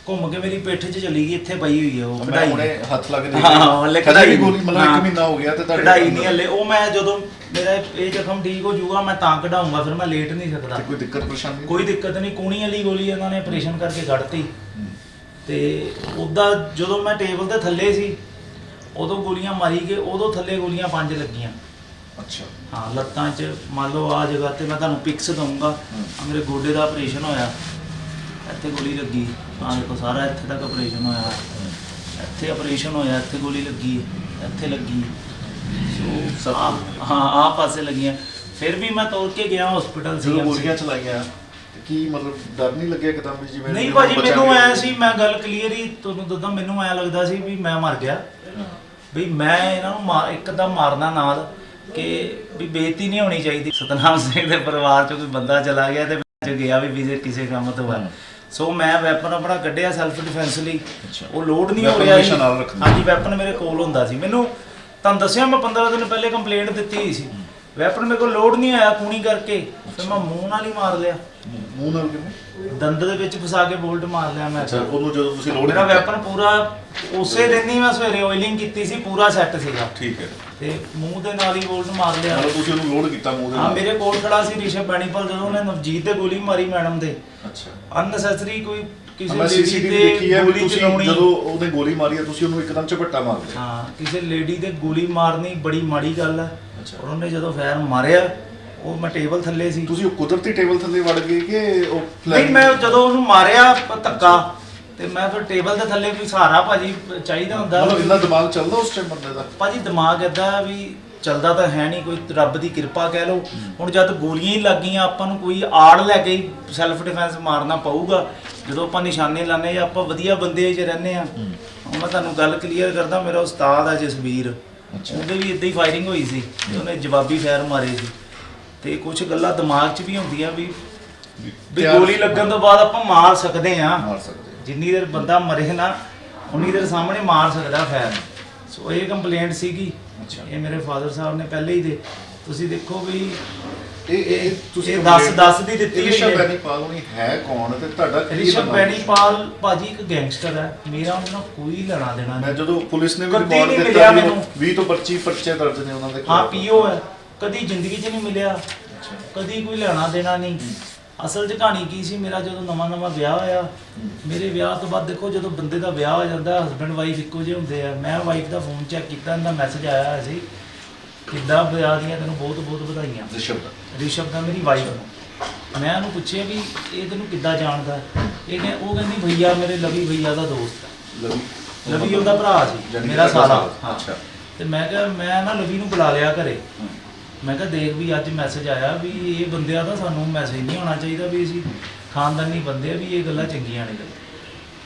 ਘੁੰਮ ਕੇ ਮੇਰੀ ਪਿੱਠ 'ਚ ਚਲੀ ਗਈ ਇੱਥੇ ਪਈ ਹੋਈ ਹੈ ਉਹ ਮੈਂ ਕਢਾਈ ਹੁਣੇ ਹੱਥ ਲਾ ਕੇ ਹਾਂ ਹਲੇ ਕਢਾਈ ਗੋਲੀ ਮਤਲਬ ਹਾਂ। 1 ਮਹੀਨਾ ਹੋ ਗਿਆ ਤੇ ਤੁਹਾਡੇ ਕਢਾਈ ਨਹੀਂ ਹਲੇ ਉਹ ਮੈਂ ਜਦੋਂ ਮੇਰਾ ਇਹ ਜ਼ਖਮ ਠੀਕ ਹੋ ਜਾਊਗਾ ਮੈਂ ਤਾਂ ਕਢਾਊਂਗਾ ਫਿਰ ਮੈਂ ਲੇਟ ਨਹੀਂ ਸਕਦਾ। ਤੇ ਕੋਈ ਦਿੱਕਤ ਪਰੇਸ਼ਾਨੀ? ਕੋਈ ਦਿੱਕਤ ਨਹੀਂ ਕੂਣੀ ਵਾਲੀ ਗੋਲੀ ਇਹਨਾਂ ਨੇ ਆਪਰੇਸ਼ਨ ਕਰਕੇ ਕੱਢਤੀ। ਤੇ ਉਹਦਾ ਜਦੋਂ ਮੈਂ ਟੇਬਲ ਦੇ ਥੱਲੇ ਸੀ ਉਦੋਂ ਗੋਲੀਆਂ ਮਾਰੀ ਗਏ ਉਦੋਂ ਥੱਲੇ ਗੋਲੀਆਂ ਪੰਜ ਲੱਗੀਆਂ। ਅੱਛਾ। ਹਾਂ ਲੱਤਾਂ 'ਚ ਮੰਨ ਲਓ ਆ ਜਗ੍ਹਾ ਤੇ ਮੈਂ ਤੁਹਾਨੂੰ ਪਿਕਸ ਦਊਂਗਾ ਆਹ ਮੇਰੇ ਗੋਡੇ ਦਾ ਆਪਰੇਸ਼ਨ ਹੋਇਆ ਇੱਥੇ ਗੋਲੀ ਲੱਗੀ। ਆਹ ਦੇਖੋ ਸਾਰਾ ਇੱਥੇ ਤੱਕ ਆਪਰੇਸ਼ਨ ਹੋਇਆ। ਇੱਥੇ ਆਪਰੇਸ਼ਨ ਹੋਇਆ ਇੱਥੇ ਗੋਲੀ ਲੱਗੀ ਇੱਥੇ ਲੱਗੀ। ਸੋ ਆਹ- ਹਾਂ ਆ ਪਾਸੇ ਲੱਗੀਆਂ। ਫਿਰ ਵੀ ਮੈਂ ਤੋੜ ਕੇ ਗਿਆ ਹਸਪੀਟਲ ਜਦੋਂ ਗੋਲੀਆਂ ਚਲਾਈਆਂ ਤੇ ਕੀ ਮਤਲਬ ਡਰ ਨਹੀਂ ਲੱਗਿਆ ਇੱਕਦਮ ਵੀ ਜਿਵੇਂ ਨਹੀਂ ਭਾਜੀ ਬੱਚਾ ਮੈਨੂੰ? ਐ ਸੀ ਮੈਂ ਗੱਲ ਕਲੀਅਰ ਹੀ ਤੁਹਾਨੂੰ ਦੱਸਾਂ ਮੈਨੂੰ ਐ ਲੱਗਦਾ ਸੀ ਵੀ ਮੈਂ ਮਰ ਗਿਆ। ਵੀ ਮੈਂ ਇਹਨਾਂ ਨੂੰ ਮਾਰ ਇੱਕਦਮ ਮਾਰਨਾ ਨਾਲ ਕਿ ਵੀ ਬੇਇੱਜ਼ਤੀ ਨਹੀਂ ਹੋਣੀ ਚਾਹੀਦੀ। ਸਤਨਾਮ ਸਿੰਘ ਦੇ ਪਰਿਵਾਰ ਚੋਂ ਕੋਈ ਬੰਦਾ ਚਲਾ ਗਿਆ ਤੇ ਚ ਗਿਆ ਵੀ ਵੀਜ਼ੇ ਕਿਸੇ ਕੰਮ ਤੋਂ ਹੈ ਸੋ ਮੈਂ ਵੈਪਨ ਆਪਣਾ ਕੱਢਿਆ ਸੈਲਫ ਡਿਫੈਂਸ ਲਈ। ਅੱਛਾ। ਉਹ ਲੋਡ ਨਹੀਂ ਹੋ ਰਿਹਾ ਰੱਖਣਾ। ਹਾਂਜੀ ਵੈਪਨ ਮੇਰੇ ਕੋਲ ਹੁੰਦਾ ਸੀ। ਮੈਨੂੰ ਤੁਹਾਨੂੰ ਦੱਸਿਆ ਮੈਂ 15 ਦਿਨ ਪਹਿਲੇ ਕੰਪਲੇਂਟ ਦਿੱਤੀ ਸੀ। ਵੈਪਨ ਮੇਰੇ ਕੋਲ ਲੋਡ ਨਹੀਂ ਆਇਆ ਕੂਣੀ ਕਰਕੇ। ਫਿਰ ਮੈਂ ਮੂੰਹ ਨਾਲ ਹੀ ਮਾਰ ਲਿਆ। ਮੂੰਹ ਨਾਲ ਕਿਵੇਂ? ਦੰਦ ਦੇ ਵਿੱਚ ਫਸਾ ਕੇ ਬੋਲਟ ਮਾਰ ਲਿਆ ਮੈਂ। ਅੱਛਾ ਉਹਨੂੰ ਜਦੋਂ ਤੁਸੀਂ ਲੋਡ ਮੇਰਾ ਵੈਪਨ ਪੂਰਾ ਉਸੇ ਦਿਨ ਹੀ ਮੈਂ ਸਵੇਰੇ ਆਇਲਿੰਗ ਕੀਤੀ ਸੀ ਪੂਰਾ ਸੈੱਟ ਸੀਗਾ। ਠੀਕ ਹੈ। ਤੇ ਮੂੰਹ ਦੇ ਨਾਲ ਹੀ ਬੋਲਟ ਮਾਰ ਲਿਆ। ਮਤਲਬ ਤੁਸੀਂ ਉਹਨੂੰ ਲੋਡ ਕੀਤਾ ਮੂੰਹ ਦੇ ਹਾਂ ਨਾਲ? ਮੇਰੇ ਕੋਲ ਖੜਾ ਸੀ ਰਿਸ਼ਵ ਬੈਣੀਪਾਲ ਜਦੋਂ ਉਹਨੇ ਨਵਜੀਤ ਤੇ ਗੋਲੀ ਮਾਰੀ ਮੈਡਮ ਦੇ। ਅੱਛਾ। ਅਨਨੈਸੈਸਰੀ ਕੋਈ ਕਿਸੇ ਮੈਂ ਲੇਡੀ ਸੀਸੀਟੀਵੀ ਦੇਖੀ ਹੈ ਵੀ ਗੋਲੀ ਤੁਸੀਂ ਚਲਾਉਣੀ। ਜਦੋਂ ਉਹਨੇ ਗੋਲੀ ਮਾਰੀ ਹੈ ਤੁਸੀਂ ਉਹਨੂੰ ਇੱਕਦਮ ਝਪੱਟਾ ਮਾਰ ਲਿਆ। ਹਾਂ ਕਿਸੇ ਲੇਡੀ ਤੇ ਗੋਲੀ ਮਾਰਨੀ ਬੜੀ ਮਾੜੀ ਗੱਲ ਹੈ। ਅੱਛਾ। ਔਰ ਉਹਨੇ ਜਦੋਂ ਫੈਰ ਮਾਰਿਆ ਉਹ ਮੈਂ ਟੇਬਲ ਥੱਲੇ ਸੀ। ਤੁਸੀਂ ਉਹ ਕੁਦਰਤੀ ਟੇਬਲ ਥੱਲੇ ਵੜ ਗਏ ਕਿ ਉਹ ਨਹੀਂ plan- ਮੈਂ ਜਦੋਂ ਉਹਨੂੰ ਮਾਰਿਆ ਪ- ਧੱਕਾ। ਤੇ ਮੈਂ ਫਿਰ ਟੇਬਲ ਦੇ ਥੱਲੇ ਕੋਈ ਸਹਾਰਾ ਭਾਜੀ ਚਾਹੀਦਾ ਹੁੰਦਾ। ਮਤਲਬ ਇੰਨਾ ਦਿਮਾਗ ਚੱਲਦਾ ਉਸ ਟਾਈਮ ਬੰਦੇ ਦਾ ਭਾਜੀ ਦਿਮਾਗ ਏਦਾਂ ਵੀ ਚੱਲਦਾ ਤਾਂ ਹੈ ਨਹੀਂ ਕੋਈ ਰੱਬ ਦੀ ਕਿਰਪਾ ਕਹਿ ਲਓ। ਹੁਣ ਜਦ ਗੋਲੀਆਂ ਹੀ ਲੱਗੀਆਂ ਆਪਾਂ ਨੂੰ ਕੋਈ ਆੜ ਲੈ ਕੇ ਸੈਲਫ ਡਿਫੈਂਸ ਮਾਰਨਾ ਪਊਗਾ। ਜਦੋਂ ਆਪਾਂ ਨਿਸ਼ਾਨੇ ਲਾਣੇ ਜਾਂ ਆਪਾਂ ਵਧੀਆ ਬੰਦੇ 'ਚ ਰਹਿੰਦੇ ਆ ਮੈਂ ਤੁਹਾਨੂੰ ਗੱਲ ਕਲੀਅਰ ਕਰਦਾ ਮੇਰਾ ਉਸਤਾਦ ਆ ਜਸਵੀਰ। ਉਹਦੇ ਵੀ ਇਦਾਂ ਹੀ ਫਾਇਰਿੰਗ ਹੋਈ ਸੀ ਤੇ ਉਹਨੇ ਜਵਾਬੀ ਫਾਇਰ ਮਾਰੇ ਸੀ। ਤੇ ਕੁਝ ਗੱਲਾਂ ਦਿਮਾਗ 'ਚ ਵੀ ਹੁੰਦੀਆਂ ਵੀ ਗੋਲੀ ਲੱਗਣ ਤੋਂ ਬਾਅਦ ਆਪਾਂ ਮਾਰ ਸਕਦੇ ਆ ਮਾਰ ਸਕਦੇ ਜਿੰਨੀ ਦੇਰ ਬੰਦਾ ਮਰੇ ਨਾ ਉਨੀ ਦੇਰ ਸਾਹਮਣੇ ਮਾਰ ਸਕਦਾ ਫੈਰ ਸੋ ਇਹ ਕੰਪਲੇਂਟ ਸੀਗੀ। ਇਹ ਮੇਰੇ ਫਾਦਰ ਸਾਹਿਬ ਨੇ ਪਹਿਲੇ ਹੀ ਦੇ ਤੁਸੀਂ ਦੇਖੋ ਵੀ ਇਹ ਇਹ ਤੁਸੀਂ ਇਹ ਦਸ- ਦਸ ਦੀ ਦਿੱਤੀ ਹੋਈ ਰਿਸ਼ਵ ਹੈ। ਬੈਨੀਪਾਲ ਹੁਣੀ ਹੈ ਕੌਣ ਤੇ ਤੁਹਾਡਾ ਕੀ ਰਿਸ਼ਵ ਬਣਾਉ? ਬੈਣੀਪਾਲ ਭਾਜੀ ਇੱਕ ਗੈਂਗਸਟਰ ਹੈ ਮੇਰਾ ਉਹਨਾਂ ਨਾਲ ਕੋਈ ਲੈਣਾ ਦੇਣਾ ਮੈਂ ਨਹੀਂ ਜਦੋਂ ਪੁਲਿਸ ਨੇ ਵੀ ਕਦੀ ਰਿਪੋਰਟ ਨਹੀਂ ਦਿੱਤਾ ਮਿਲਿਆ ਵੀ ਉਹ ਮੈਨੂੰ। 20 ਤੋਂ 25 ਪਰਚੇ ਦਰਜ ਨੇ ਉਹਨਾਂ ਦੇ ਹਾਂ ਖਿਲਾਫ਼। ਪੀਓ ਹੈ ਕਦੀ ਜ਼ਿੰਦਗੀ 'ਚ ਨਹੀਂ ਮਿਲਿਆ। ਕਦੀ ਕੋਈ ਲੈਣਾ ਦੇਣਾ ਨਹੀਂ ਅਸਲ 'ਚ ਕਹਾਣੀ ਕੀ ਸੀ? ਮੇਰਾ ਜਦੋਂ ਨਵਾਂ ਨਵਾਂ ਵਿਆਹ ਹੋਇਆ ਮੇਰੇ ਵਿਆਹ ਤੋਂ ਬਾਅਦ ਦੇਖੋ ਜਦੋਂ ਬੰਦੇ ਦਾ ਵਿਆਹ ਹੋ ਜਾਂਦਾ ਹਸਬੰਡ ਵਾਈਫ ਇੱਕੋ ਜਿਹੇ ਹੁੰਦੇ ਆ। ਮੈਂ ਵਾਈਫ ਦਾ ਫੋਨ ਚੈੱਕ ਕੀਤਾ ਇਹਦਾ ਮੈਸੇਜ ਆਇਆ ਹੋਇਆ ਸੀ ਕਿੱਦਾਂ ਵਿਆਹ ਦੀਆਂ ਤੈਨੂੰ ਬਹੁਤ ਬਹੁਤ ਵਧਾਈਆਂ। ਰਿਸ਼ਵ ਦਾ। ਰਿਸ਼ਵ ਦਾ ਮੇਰੀ ਵਾਈਫ ਨੂੰ। ਮੈਂ ਉਹਨੂੰ ਪੁੱਛਿਆ ਵੀ ਇਹ ਤੈਨੂੰ ਕਿੱਦਾਂ ਜਾਣਦਾ? ਇਹ ਕਹਿ ਉਹ ਕਹਿੰਦੀ ਭਈਆ ਮੇਰੇ ਲਵੀ ਭਈਆ ਦਾ ਦੋਸਤ ਹੈ ਲਵੀ? ਲਵੀ ਉਹਦਾ ਭਰਾ ਸੀ ਮੇਰਾ ਸਾਲਾ। ਅੱਛਾ। ਤੇ ਮੈਂ ਕਿਹਾ ਮੈਂ ਨਾ ਲਵੀ ਨੂੰ ਬੁਲਾ ਲਿਆ ਘਰੇ। ਮੈਂ ਕਿਹਾ ਦੇਖ ਵੀ ਅੱਜ ਮੈਸੇਜ ਆਇਆ ਵੀ ਇਹ ਬੰਦਿਆਂ ਦਾ ਸਾਨੂੰ ਮੈਸੇਜ ਨਹੀਂ ਹੋਣਾ ਚਾਹੀਦਾ ਵੀ ਅਸੀਂ ਖਾਨਦਾਨੀ ਬੰਦੇ ਆ ਵੀ ਇਹ ਗੱਲਾਂ ਚੰਗੀਆਂ ਨਹੀਂ ਗੱਲਾਂ।